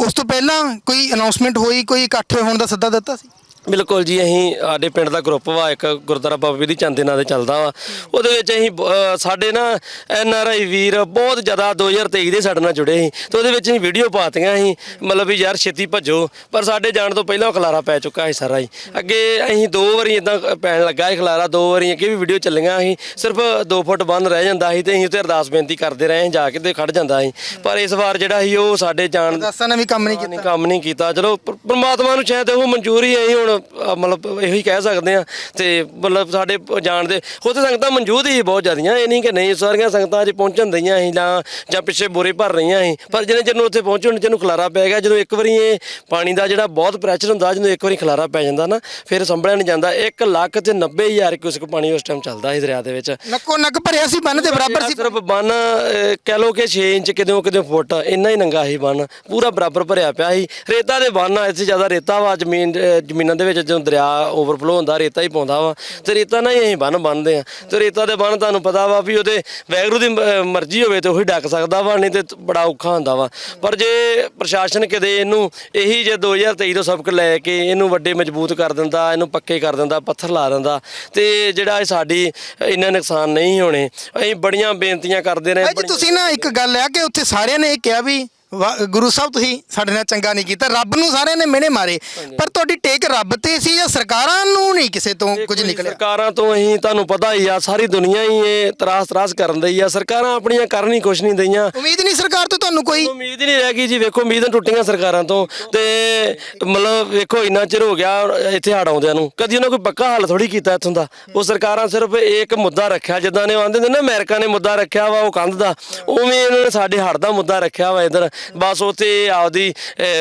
ਉਸ ਤੋਂ ਪਹਿਲਾਂ ਕੋਈ ਅਨਾਉਂਸਮੈਂਟ ਹੋਈ, ਕੋਈ ਇਕੱਠ ਹੋਣ ਦਾ ਸੱਦਾ ਦਿੱਤਾ ਸੀ? ਬਿਲਕੁਲ ਜੀ ਅਸੀਂ ਸਾਡੇ ਪਿੰਡ ਦਾ ਗਰੁੱਪ ਵਾ ਇੱਕ ਗੁਰਦੁਆਰਾ ਬਾਬੇ ਦੀ ਚੰਦ ਦੇ ਨਾਂ ਤੇ ਚੱਲਦਾ ਵਾ। ਉਹਦੇ ਵਿੱਚ ਅਸੀਂ ਬ- ਅਹ ਸਾਡੇ ਨਾ ਐਨ ਆਰ ਆਈ ਵੀਰ ਬਹੁਤ ਜ਼ਿਆਦਾ 2023 ਦੇ ਸਾਡੇ ਨਾਲ ਜੁੜੇ ਸੀ ਤੇ ਉਹਦੇ ਵਿੱਚ ਅਸੀਂ ਵੀਡੀਓ ਪਾਤੀਆਂ ਸੀ ਮਤਲਬ ਵੀ ਯਾਰ ਛੇਤੀ ਭੱਜੋ ਪਰ ਸਾਡੇ ਜਾਣ ਤੋਂ ਪਹਿਲਾਂ ਖਲਾਰਾ ਪੈ ਚੁੱਕਾ ਸੀ ਸਾਰਾ ਹੀ ਅੱਗੇ ਅਸੀਂ ਦੋ ਵਾਰੀ ਇਦਾਂ ਪੈਣ ਲੱਗਾ ਸੀ ਖਲਾਰਾ ਦੋ ਵਾਰੀ ਅੱਗੇ ਵੀ ਵੀਡੀਓ ਚੱਲੀਆਂ ਸੀ ਸਿਰਫ 2 ਫੁੱਟ ਬੰਨ ਰਹਿ ਜਾਂਦਾ ਸੀ ਤੇ ਅਸੀਂ ਉੱਤੇ ਅਰਦਾਸ ਬੇਨਤੀ ਕਰਦੇ ਰਹੇ ਜਾ ਕੇ ਤੇ ਖੜ ਜਾਂਦਾ ਸੀ। ਪਰ ਇਸ ਵਾਰ ਜਿਹੜਾ ਸੀ ਉਹ ਸਾਡੇ ਜਾਣ ਦਾਸਾਂ ਨੇ ਵੀ ਕੰਮ ਨਹੀਂ ਕੀਤਾ। ਕੰਮ ਨਹੀਂ ਕੀਤਾ। ਚਲੋ ਪਰ- ਪ੍ਰਮਾਤਮਾ ਨੂੰ ਸ਼ਾਇਦ ਉਹ ਮਨਜ਼ੂਰੀ ਹੈ ਹੁਣ ਅਹ ਮਤਲਬ ਇਹੋ ਹੀ ਕਹਿ ਸਕਦੇ ਆ ਤੇ ਮਤਲਬ ਸਾਡੇ ਪ- ਜਾਣ ਦੇ ਉੱਥੇ ਸੰਗਤਾਂ ਮੌਜੂਦ ਹੀ ਬਹੁਤ ਜ਼ਿਆਦੀਆਂ ਇਹ ਨਹੀਂ ਕਿ ਨਹੀਂ ਸਾਰੀਆਂ ਸੰਗਤਾਂ ਅਜੇ ਪਹੁੰਚਣ ਦਈਆਂ ਸੀ ਜਾਂ ਜਾਂ ਪਿੱਛੇ ਬੋਰੇ ਭਰ ਰਹੀਆਂ ਸੀ। ਪਰ ਜਿਹਨੇ ਜਿਹਨੂੰ ਉੱਥੇ ਪਹੁੰਚਣ ਜਿਹਨੂੰ ਖਲਾਰਾ ਪੈ ਗਿਆ। ਜਦੋਂ ਇੱਕ ਵਾਰੀ ਇਹ ਪਾਣੀ ਦਾ ਜਿਹੜਾ ਬਹੁਤ ਪ੍ਰੈਸ਼ਰ ਹੁੰਦਾ ਜਦੋਂ ਇੱਕ ਵਾਰੀ ਖਲਾਰਾ ਪੈ ਜਾਂਦਾ ਨਾ ਫਿਰ ਸੰਭਲਿਆ ਨਹੀਂ ਜਾਂਦਾ। 1 ਲੱਖ ਤੇ 90 ਹਜ਼ਾਰ ਕਿਊਸਕ ਪਾਣੀ ਉਸ ਟਾਈਮ ਚੱਲਦਾ ਸੀ ਦਰਿਆ ਦੇ ਵਿੱਚ। ਨੱਕੋ ਨੱਕ ਭਰਿਆ ਸੀ ਬੰਨ ਦੇ ਬਰਾਬਰ ਸੀ। ਸਿਰਫ ਬੰਨ ਅਹ, ਕਹਿ ਲੋ ਕਿ 6 ਇੰਚ ਕਿਦੋਂ ਕਿਦੋਂ ਫੁੱਟ ਇੰਨਾ ਹੀ ਨੰਗਾ ਸੀ ਬੰਨ। ਪੂਰਾ ਬਰਾਬਰ ਭਰਿਆ ਪਿਆ ਸੀ। ਰੇਤਾ ਦੇ ਬੰਨ ਆ ਇੱਥੇ ਜ਼ਿਆਦਾ ਰੇਤਾ ਵਾ ਜ਼ਮੀਨ ਅਹ, ਜ਼ਮੀਨਾਂ ਦੇ ਵਿੱਚ ਜਦੋਂ ਦਰਿਆ ਓਵਰਫਲੋ ਹੁੰਦਾ ਰੇਤਾ ਹੀ ਪਾਉਂਦਾ ਵਾ। ਤੇ ਰੇਤਾ ਨਾਲ ਹੀ ਅਸੀਂ ਬੰਨ ਬੰਨਦੇ ਆ ਤੇ ਰੇਤਾ ਦੇ ਬੰਨ ਤੁਹਾਨੂੰ ਪਤਾ ਵਾ ਵੀ ਉਹਦੇ ਵੈਗਰੂ ਦੀ ਮਰਜ਼ੀ ਹੋਵੇ ਤੇ ਉਹੀ ਡੱਕ ਸਕਦਾ ਵਾ ਨਹੀਂ ਤੇ ਬੜਾ ਔਖਾ ਹੁੰਦਾ ਵਾ। ਪਰ ਜੇ ਪ੍ਰਸ਼ਾਸਨ ਕਿਤੇ ਇਹਨੂੰ ਇਹੀ ਜੇ 2023 ਤੋਂ ਸਬਕ ਲੈ ਕੇ ਇਹਨੂੰ ਵੱਡੇ ਮਜ਼ਬੂਤ ਕਰ ਦਿੰਦਾ ਇਹਨੂੰ ਪੱਕੇ ਕਰ ਦਿੰਦਾ ਪੱਥਰ ਲਾ ਦਿੰਦਾ ਤੇ ਜਿਹੜਾ ਇਹ ਸਾਡੀ ਇੰਨਾ ਨੁਕਸਾਨ ਨਹੀਂ ਹੋਣੇ। ਅਸੀਂ ਬੜੀਆਂ ਬੇਨਤੀਆਂ ਕਰਦੇ ਰਹੇ ਭਾਈ ਜੀ ਤੁਸੀਂ ਨਾ ਇੱਕ ਗੱਲ ਆ ਕਿ ਉੱਥੇ ਸਾਰਿਆਂ ਨੇ ਇਹ ਕਿਹਾ ਵੀ ਵਾ- ਗੁਰੂ ਸਾਹਿਬ ਤੁਸੀਂ ਸਾਡੇ ਨਾਲ ਚੰਗਾ ਨਹੀਂ ਕੀਤਾ। ਰੱਬ ਨੂੰ ਸਾਰਿਆਂ ਨੇ ਮਿਹਣੇ ਮਾਰੇ। ਪਰ ਤੁਹਾਡੀ ਟੇਕ ਰੱਬ ਤੇ ਸੀ ਜਾਂ ਸਰਕਾਰਾਂ ਨੂੰ ਨਹੀਂ ਕਿਸੇ ਤੋਂ ਕੁਝ ਦੇਖੋ ਜੀ, ਨਿਕਲਿਆ? ਸਰਕਾਰਾਂ ਤੋਂ ਅਸੀਂ ਤੁਹਾਨੂੰ ਪਤਾ ਹੀ ਆ ਸਾਰੀ ਦੁਨੀਆ ਹੀ ਇਹ ਤਰਾਸ ਤਰਾਸ ਕਰਨ ਦਈ ਆ। ਸਰਕਾਰਾਂ ਆਪਣੀਆਂ ਕਰਨ ਹੀ ਕੁਛ ਨਹੀਂ ਦਈਆਂ। ਉਮੀਦ ਨਹੀਂ ਸਰਕਾਰ ਤੋਂ ਤੁਹਾਨੂੰ ਕੋਈ? ਉਮੀਦ ਹੀ ਨਹੀਂ ਰਹਿ ਗਈ ਜੀ। ਵੇਖੋ ਉਮੀਦਾਂ ਟੁੱਟੀਆਂ ਸਰਕਾਰਾਂ ਤੋਂ। ਤੇ ਮਤਲਬ ਵੇਖੋ ਇੰਨਾ ਚਿਰ ਹੋ ਗਿਆ ਇੱਥੇ ਹੜ ਆਉਂਦਿਆਂ ਨੂੰ। ਕਦੀ ਉਹਨਾਂ ਕੋਈ ਪੱਕਾ ਹੱਲ ਥੋੜੀ ਕੀਤਾ ਇੱਥੋਂ ਦਾ। ਉਹ ਸਰਕਾਰਾਂ ਸਿਰਫ ਇੱਕ ਮੁੱਦਾ ਰੱਖਿਆ ਜਿੱਦਾਂ ਨੇ ਉਹ ਆਂਦੇ ਨੇ ਨਾ ਅਮਰੀਕਾ ਨੇ ਮੁੱਦਾ ਰੱਖਿਆ ਵਾ ਉਹ ਕੰਧ ਦਾ। ਉਵੇਂ ਇਹਨਾਂ ਨੇ ਸਾਡੇ ਹੜ ਦਾ ਮੁੱਦਾ ਰੱਖਿਆ ਵਾ ਇਧਰ। ਬਸ ਉੱਥੇ ਆਪਦੀ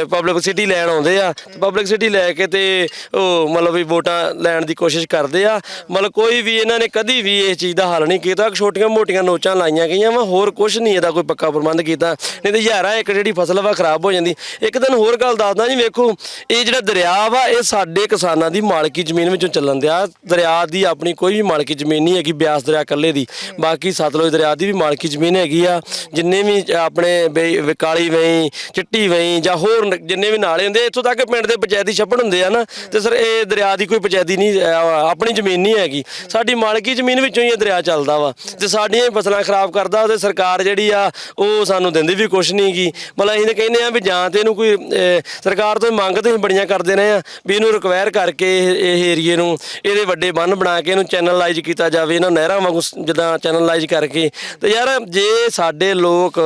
ਪਬਲਿਕ ਸਿਟੀ ਲੈਣ ਆਉਂਦੇ ਆ। ਪਬਲਿਕ ਸਿਟੀ ਲੈ ਕੇ ਤੇ ਉਹ ਮਤਲਬ ਵੀ ਵੋਟਾਂ ਲੈਣ ਦੀ ਕੋਸ਼ਿਸ਼ ਕਰਦੇ ਆ। ਮਤਲਬ ਕੋਈ ਵੀ ਇਹਨਾਂ ਨੇ ਕਦੀ ਵੀ ਇਸ ਚੀਜ਼ ਦਾ ਹੱਲ ਨਹੀਂ ਕੀਤਾ। ਛੋਟੀਆਂ ਮੋਟੀਆਂ ਨੋਚਾਂ ਲਾਈਆਂ ਗਈਆਂ ਵਾ, ਹੋਰ ਕੁਝ ਨਹੀਂ ਇਹਦਾ ਕੋਈ ਪੱਕਾ ਪ੍ਰਬੰਧ ਕੀਤਾ। ਨਹੀਂ ਤੇ ਹਜ਼ਾਰਾਂ ਇੱਕ ਜਿਹੜੀ ਫਸਲ ਵਾ, ਖਰਾਬ ਹੋ ਜਾਂਦੀ। ਇੱਕ ਦਿਨ ਹੋਰ ਗੱਲ ਦੱਸਦਾ ਜੀ, ਵੇਖੋ, ਇਹ ਜਿਹੜਾ ਦਰਿਆ ਵਾ, ਇਹ ਸਾਡੇ ਕਿਸਾਨਾਂ ਦੀ ਮਾਲਕੀ ਜ਼ਮੀਨ ਵਿੱਚੋਂ ਚੱਲਣ ਦਿਆ। ਦਰਿਆ ਦੀ ਆਪਣੀ ਕੋਈ ਵੀ ਮਾਲਕੀ ਜ਼ਮੀਨ ਨਹੀਂ ਹੈਗੀ, ਬਿਆਸ ਦਰਿਆ ਇਕੱਲੇ ਦੀ। ਬਾਕੀ ਸਤਲੁਜ ਦਰਿਆ ਦੀ ਵੀ ਮਾਲਕੀ ਜ਼ਮੀਨ ਹੈਗੀ ਆ। ਜਿੰਨੇ ਵੀ ਆਪਣੇ ਬਈ- ਕਾਲੀ ਵਈ ਚਿੱਟੀ ਵਈ ਜਾਂ ਹੋਰ ਨ- ਜਿੰਨੇ ਵੀ ਨਾਲੇ ਹੁੰਦੇ ਇੱਥੋਂ ਤੱਕ ਪਿੰਡ ਦੇ ਪੰਚਾਇਤੀ ਛੱਪੜ ਹੁੰਦੇ ਆ ਨਾ ਤੇ ਸਰ ਇਹ ਦਰਿਆ ਦੀ ਕੋਈ ਪੰਚਾਇਤੀ ਨਹੀਂ ਅਹ, ਆਪਣੀ ਜ਼ਮੀਨ ਨਹੀਂ ਹੈਗੀ। ਸਾਡੀ ਮਾਲਕੀ ਜ਼ਮੀਨ ਵਿੱਚੋਂ ਹੀ ਇਹ ਦਰਿਆ ਚੱਲਦਾ ਵਾ ਤੇ ਸਾਡੀਆਂ ਹੀ ਫਸਲਾਂ ਖਰਾਬ ਕਰਦਾ ਤੇ ਸਰਕਾਰ ਜਿਹੜੀ ਆ ਉਹ ਸਾਨੂੰ ਦਿੰਦੀ ਵੀ ਕੁਛ ਨਹੀਂ ਗੀ। ਮਤਲਬ ਅਸੀਂ ਤਾਂ ਕਹਿੰਦੇ ਆ ਵੀ ਜਾਂ ਤੇ ਇਹਨੂੰ ਕੋਈ ਅਹ, ਸਰਕਾਰ ਤੋਂ ਮੰਗ ਤੇ ਅਸੀਂ ਬੜੀਆਂ ਕਰਦੇ ਰਹੇ ਆ ਵੀ ਇਹਨੂੰ ਰਿਕਵਾਇਰ ਕਰਕੇ ਇਹ ਇਹ ਏਰੀਏ ਨੂੰ ਇਹਦੇ ਵੱਡੇ ਬੰਨ ਬਣਾ ਕੇ ਇਹਨੂੰ ਚੈਨਲਾਈਜ਼ ਕੀਤਾ ਜਾਵੇ ਇਹਨਾਂ ਨਹਿਰਾਂ ਵਾਂਗੂ ਸ- ਜਿੱਦਾਂ ਚੈਨਲਾਈਜ਼ ਕਰਕੇ। ਤੇ ਯਾਰ ਜੇ ਸਾਡੇ ਲੋਕ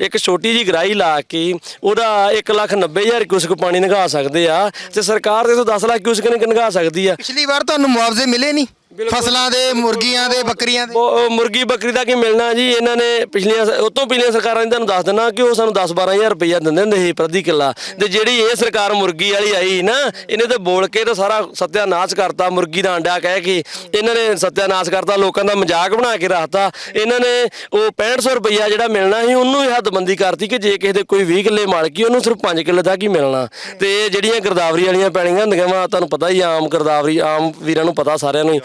ਇੱਕ ਛੋਟੀ ਜੀ ਗਰਾਈ ਲਾ ਕੇ ਉਹਦਾ 190000 ਕਿਊਸਕ ਪਾਣੀ ਨਿਘਾ ਸਕਦੇ ਆ ਤੇ ਸਰਕਾਰ ਦੇ ਤੋਂ 10 ਲੱਖ ਕਿਊਸਕ ਨੇ ਸਕਦੀ ਆ। ਪਿਛਲੀ ਵਾਰ ਤੁਹਾਨੂੰ ਮੁਆਵਜ਼ੇ ਮਿਲੇ ਨਹੀਂ। ਫਸਲਾਂ ਦੇ ਮੁਰਗੀਆਂ ਦੇ ਬੱਕਰੀਆਂ ਦੇ। ਉਹ ਮੁਰਗੀ ਬੱਕਰੀ ਦਾ ਕੀ ਮਿਲਣਾ ਜੀ? ਇਹਨਾਂ ਨੇ ਪਿਛਲੀਆਂ ਉਹ ਤੋਂ ਪਿਛਲੀਆਂ ਸਰਕਾਰਾਂ ਨੇ ਤੁਹਾਨੂੰ ਦੱਸ ਦਿੰਨਾ ਕਿ ਉਹ ਸਾਨੂੰ 10 12000 ਰੁਪਈਆ ਦਿੰਦੇ ਹੁੰਦੇ ਸੀ ਪ੍ਰਤੀ ਕਿੱਲਾ। ਤੇ ਜਿਹੜੀ ਇਹ ਸਰਕਾਰ ਮੁਰਗੀ ਵਾਲੀ ਆਈ ਨਾ ਇਹਨੇ ਤੇ ਬੋਲ ਕੇ ਤਾਂ ਸਾਰਾ ਸਤਿਆਨਾਸ਼ ਕਰਤਾ ਮੁਰਗੀ ਦਾ ਅੰਡਾ ਕਹਿ ਕੇ। ਇਹਨਾਂ ਨੇ ਸਤਿਆਨਾਸ਼ ਕਰਤਾ ਲੋਕਾਂ ਦਾ ਮਜ਼ਾਕ ਬਣਾ ਕੇ ਰੱਖਤਾ। ਇਹਨਾਂ ਨੇ ਉਹ 6500 ਰੁਪਈਆ ਜਿਹੜਾ ਮਿਲਣਾ ਸੀ ਉਹਨੂੰ ਹੀ ਹੱਦਬੰਦੀ ਕਰਤੀ ਕਿ ਜੇ ਕਿਸੇ ਦੇ ਕੋਈ 20 ਕਿੱਲੇ ਮਾਲਕੀ ਉਹਨੂੰ ਸਿਰਫ 5 ਕਿੱਲੇ ਤੱਕ ਹੀ ਮਿਲਣਾ? ਤੇ ਇਹ ਜਿਹੜੀਆਂ ਗਰਦਾਵਰੀ ਵਾਲੀਆਂ ਪੈਣੀਆਂ ਹੁੰਦੀਆਂ ਵਾ ਤੁਹਾਨੂੰ ਪਤਾ ਹੀ ਆਮ ਗਰਦਾਵਰੀ ਆਮ ਵੀਰਾਂ ਨੂੰ ਪਤਾ ਸਾਰਿਆਂ ਨੂੰ ਹੀ।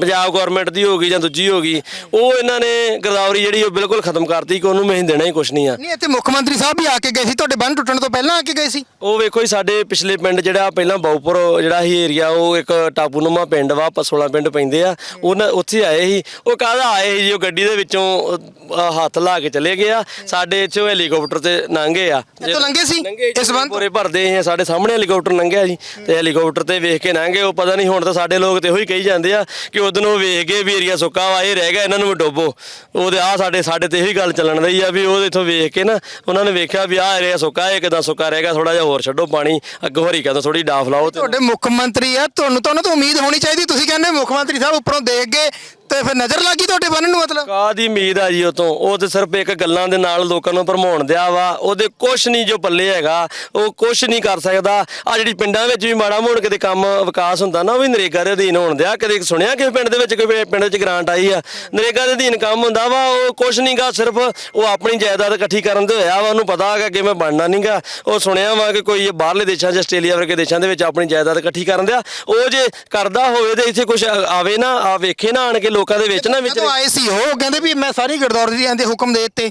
ਪੰਜਾਬ ਗਵਰਨਮੈਂਟ ਦੀ ਹੋ ਗਈ ਜਾਂ ਦੂਜੀ ਹੋ ਗਈ ਉਹ ਇਹਨਾਂ ਨੇ ਗਰਦਾਵਰੀ ਜਿਹੜੀ ਉਹ ਬਿਲਕੁਲ ਖਤਮ ਕਰਤੀ ਕਿ ਉਹਨੂੰ ਮੈਂ ਦੇਣਾ ਹੀ ਕੁਛ ਨਹੀਂ ਆ। ਨਹੀਂ ਇੱਥੇ ਮੁੱਖ ਮੰਤਰੀ ਸਾਹਿਬ ਵੀ ਆ ਕੇ ਗਏ ਸੀ ਤੁਹਾਡੇ ਬੰਨ ਟੁੱਟਣ ਤੋਂ ਪਹਿਲਾਂ ਆ ਕੇ ਗਏ ਸੀ? ਉਹ ਵੇਖੋ ਜੀ ਸਾਡੇ ਪਿਛਲੇ ਪਿੰਡ ਜਿਹੜਾ ਪਹਿਲਾਂ ਬਾਉਪੁਰ ਜਿਹੜਾ ਸੀ ਏਰੀਆ ਉਹ ਇੱਕ ਟਾਪੂਨੁਮਾ ਪਿੰਡ ਵਾ ਪਸੋਲਾ ਪਿੰਡ ਪੈਂਦੇ ਆ। ਉਹਨਾਂ ਉੱਥੇ ਆਏ ਸੀ। ਉਹ ਕਾਹਦਾ ਆਏ ਸੀ ਜੀ? ਉਹ ਗੱਡੀ ਦੇ ਵਿੱਚੋਂ ਅਹ, ਹੱਥ ਲਾ ਕੇ ਚਲੇ ਗਏ ਆ। ਸਾਡੇ ਇੱਥੇ ਹੈਲੀਕਾਪਟਰ ਤੇ ਲੰਘੇ ਆ। ਇੱਥੋਂ ਲੰਘੇ ਸੀ? ਇਸ ਬੰਨ ਤੋਂ? ਪੂਰੇ ਭਰਦੇ ਆ ਸਾਡੇ ਸਾਹਮਣੇ ਹੈਲੀਕਾਪਟਰ ਲੰਘਿਆ ਜੀ। ਤੇ ਹੈਲੀਕਾਪਟਰ ਤੇ ਵੇਖ ਕੇ ਲੰਘੇ ਉਹ ਪਤਾ ਨਹੀਂ ਹੁਣ ਤਾਂ ਸਾਡੇ ਲੋਕ ਤੇ ਇਹੋ ਹੀ ਕਹੀ ਜਾਂਦੇ ਆ ਕਿ ਉਦੋਂ ਉਹ ਵੇਖ ਕੇ ਵੀ ਏਰੀਆ ਸੁੱਕਾ ਵਾ, ਇਹ ਰਹਿ ਗਿਆ, ਇਹਨਾਂ ਨੂੰ ਵੀ ਡੋਬੋ। ਉਹਦੇ ਆ ਸਾਡੇ ਸਾਡੇ ਤੇ ਇਹੀ ਗੱਲ ਚੱਲਣ ਰਹੀ ਆ ਵੀ ਉਹ ਇਥੋਂ ਵੇਖ ਕੇ ਨਾ, ਉਹਨਾਂ ਨੇ ਵੇਖਿਆ ਵੀ ਆ ਏਰੀਆ ਸੁੱਕਾ ਇਹ ਕਿਦਾਂ ਸੁੱਕਾ ਰਹਿ ਗਿਆ ਥੋੜਾ ਜਿਹਾ ਹੋਰ ਛੱਡੋ ਪਾਣੀ, ਅੱਗੋਂ ਹਰੀ ਕਹਿੰਦਾ ਥੋੜੀ ਡਾਫ ਲਾਓ ਤੇ ਤੁਹਾਡੇ ਮੁੱਖ ਮੰਤਰੀ ਆ, ਤੁਹਾਨੂੰ ਤਾਂ ਉਹਨਾਂ ਤੋਂ ਉਮੀਦ ਹੋਣੀ ਚਾਹੀਦੀ, ਤੁਸੀਂ ਕਹਿੰਦੇ ਮੁੱਖ ਮੰਤਰੀ ਸਾਹਿਬ ਉੱਪਰੋਂ ਦੇਖ ਗਏ ਤੇ ਫਿਰ ਨਜ਼ਰ ਲੱਗੀ ਤੁਹਾਡੇ ਬੰਨ ਨੂੰ ਮਤਲਬ? ਕਾਦੀ ਉਮੀਦ ਆ ਜੀ ਉਹ ਤੋਂ ਉਹ ਤੇ ਸਿਰਫ ਇੱਕ ਗੱਲਾਂ ਦੇ ਨਾਲ ਲੋਕਾਂ ਨੂੰ ਭਰਮਾਉਣ ਦਿਆ ਵਾ। ਉਹਦੇ ਕੁਛ ਨਹੀਂ ਜੋ ਪੱਲੇ ਹੈਗਾ, ਉਹ ਕੁਛ ਨਹੀਂ ਕਰ ਸਕਦਾ। ਆ ਜਿਹੜੀ ਪਿੰਡਾਂ ਵਿੱਚ ਵੀ ਮਾੜਾ ਮੋੜ ਕਿਤੇ ਕੰਮ ਵਿਕਾਸ ਹੁੰਦਾ ਨਾ, ਉਹ ਵੀ ਨਰੇਗਾ ਦੇ ਅਧੀਨ ਹੋਣ ਦਿਆ। ਕਦੇ ਸੁਣਿਆ ਕਿ ਪਿੰਡ ਦੇ ਵਿੱਚ ਕੋਈ ਪਿੰਡ ਵਿੱਚ ਗ੍ਰਾਂਟ ਆਈ ਆ? ਨਰੇਗਾ ਦੇ ਅਧੀਨ ਕੰਮ ਹੁੰਦਾ ਵਾ, ਉਹ ਕੁਛ ਨਹੀਂਗਾ ਸਿਰਫ ਉਹ ਆਪਣੀ ਜਾਇਦਾਦ ਇਕੱਠੀ ਕਰਨ ਦੇ ਹੋਇਆ ਵਾ। ਉਹਨੂੰ ਪਤਾ ਹੈਗਾ ਕਿ ਮੈਂ ਬਣਨਾ ਨਹੀਂਗਾ ਉਹ ਸੁਣਿਆ ਵਾ ਕਿ ਕੋਈ ਬਾਹਰਲੇ ਦੇਸ਼ਾਂ 'ਚ ਆਸਟ੍ਰੇਲੀਆ ਵਰਗੇ ਦੇਸ਼ਾਂ ਦੇ ਵਿੱਚ ਆਪਣੀ ਜਾਇਦਾਦ ਇਕੱਠੀ ਕਰਨ ਦਿਆ। ਉਹ ਜੇ ਕਰਦਾ ਹੋਵੇ ਤੇ ਇੱਥੇ ਕੁਝ ਆਵੇ ਨਾ, ਆ ਵੇਖੇ ਨਾ ਆਣ ਕੇ ਲੋਕਾਂ ਦੇ ਵਿੱਚ ਨਾ ਵਿੱਚ ਜਦੋਂ ਆਏ ਸੀ ਉਹ ਕਹਿੰਦੇ ਵੀ ਮੈਂ ਸਾਰੀ ਗਰਦੌਰੀਆਂ ਦੇ ਹੁਕਮ ਦੇ ਦਿੱਤੇ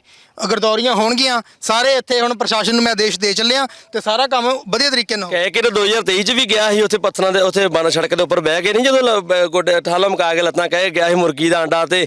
ਗਰਦੌਰੀਆਂ ਹੋਣਗੀਆਂ ਸਾਰੇ ਇੱਥੇ ਹੁਣ ਪ੍ਰਸ਼ਾਸਨ ਨੂੰ ਮੈਂ ਆਦੇਸ਼ ਦੇ ਚੱਲਿਆ ਤੇ ਸਾਰਾ ਕੰਮ ਵਧੀਆ ਤਰੀਕੇ ਨਾਲ ਕਹਿ ਕੇ ਤਾਂ 2023 ਚ ਵੀ ਗਿਆ ਸੀ ਉੱਥੇ ਪੱਥਰਾਂ ਦੇ ਉੱਥੇ ਬਨ ਸੜਕ ਦੇ ਉੱਪਰ ਬਹਿ ਕੇ ਨਹੀਂ ਜਦੋਂ ਗੋਡੇ ਠਾਲਾ ਮਕਾ ਕੇ ਲੱਤਾਂ ਕਹਿ ਗਿਆ ਸੀ ਮੁਰਗੀ ਦਾ ਅੰਡਾ ਤੇ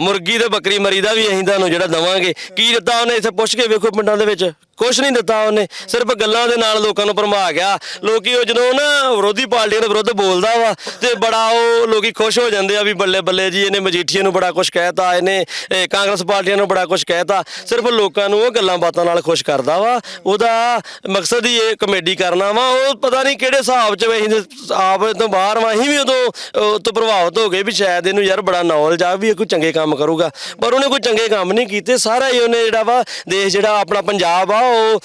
ਮੁਰਗੀ ਤੇ ਬੱਕਰੀ ਮਰੀ ਦਾ ਵੀ ਅਸੀਂ ਤੁਹਾਨੂੰ ਜਿਹੜਾ ਦਵਾਂਗੇ। ਕੀ ਦਿੱਤਾ ਉਹਨੇ ਇੱਥੇ? ਪੁੱਛ ਕੇ ਵੇਖੋ ਪਿੰਡਾਂ ਦੇ ਵਿੱਚ। ਕੁਛ ਨਹੀਂ ਦਿੱਤਾ ਉਹਨੇ, ਸਿਰਫ ਗੱਲਾਂ ਦੇ ਨਾਲ ਲੋਕਾਂ ਨੂੰ ਭਰਮਾ ਗਿਆ। ਲੋਕੀ ਉਹ ਜਦੋਂ ਨਾ ਵਿਰੋਧੀ ਪਾਰਟੀਆਂ ਦੇ ਵਿਰੁੱਧ ਬੋਲਦਾ ਵਾ ਤੇ ਬੜਾ ਉਹ ਲੋਕੀ ਖੁਸ਼ ਹੋ ਜਾਂਦੇ ਆ ਵੀ ਬੱਲੇ ਬੱਲੇ ਜੀ, ਇਹਨੇ ਮਜੀਠੀਏ ਨੂੰ ਬੜਾ ਕੁਝ ਕਹਿਤਾ, ਇਹਨੇ, ਇਹ ਕਾਂਗਰਸ ਪਾਰਟੀਆਂ ਨੂੰ ਬੜਾ ਕੁਝ ਕਹਿਤਾ। ਸਿਰਫ ਲੋਕਾਂ ਨੂੰ ਉਹ ਗੱਲਾਂ ਬਾਤਾਂ ਨਾਲ ਖੁਸ਼ ਕਰਦਾ ਵਾ। ਉਹਦਾ ਮਕਸਦ ਹੀ ਇਹ ਕਮੇਡੀ ਕਰਨਾ ਵਾ। ਉਹ ਪਤਾ ਨਹੀਂ ਕਿਹੜੇ ਹਿਸਾਬ 'ਚ ਅਸੀਂ ਆਪ ਤੋਂ ਬਾਹਰ ਵਾ। ਅਸੀਂ ਵੀ ਉਦੋਂ ਤੋਂ ਪ੍ਰਭਾਵਿਤ ਹੋ ਗਏ ਵੀ ਸ਼ਾਇਦ ਇਹਨੂੰ ਯਾਰ ਬੜਾ ਨੌਲੇਜ ਆ ਵੀ ਇਹ ਕੋਈ ਚੰਗੇ ਕੰਮ ਕਰੂਗਾ। ਪਰ ਉਹਨੇ ਕੋਈ ਚੰਗੇ ਕੰਮ ਨਹੀਂ ਕੀਤੇ। ਸਾਰਾ ਹੀ ਉਹਨੇ ਜਿਹੜਾ ਵਾ ਦੇਸ਼ ਜਿਹੜਾ ਆਪਣਾ ਪੰਜਾਬ ਆ ਉਹ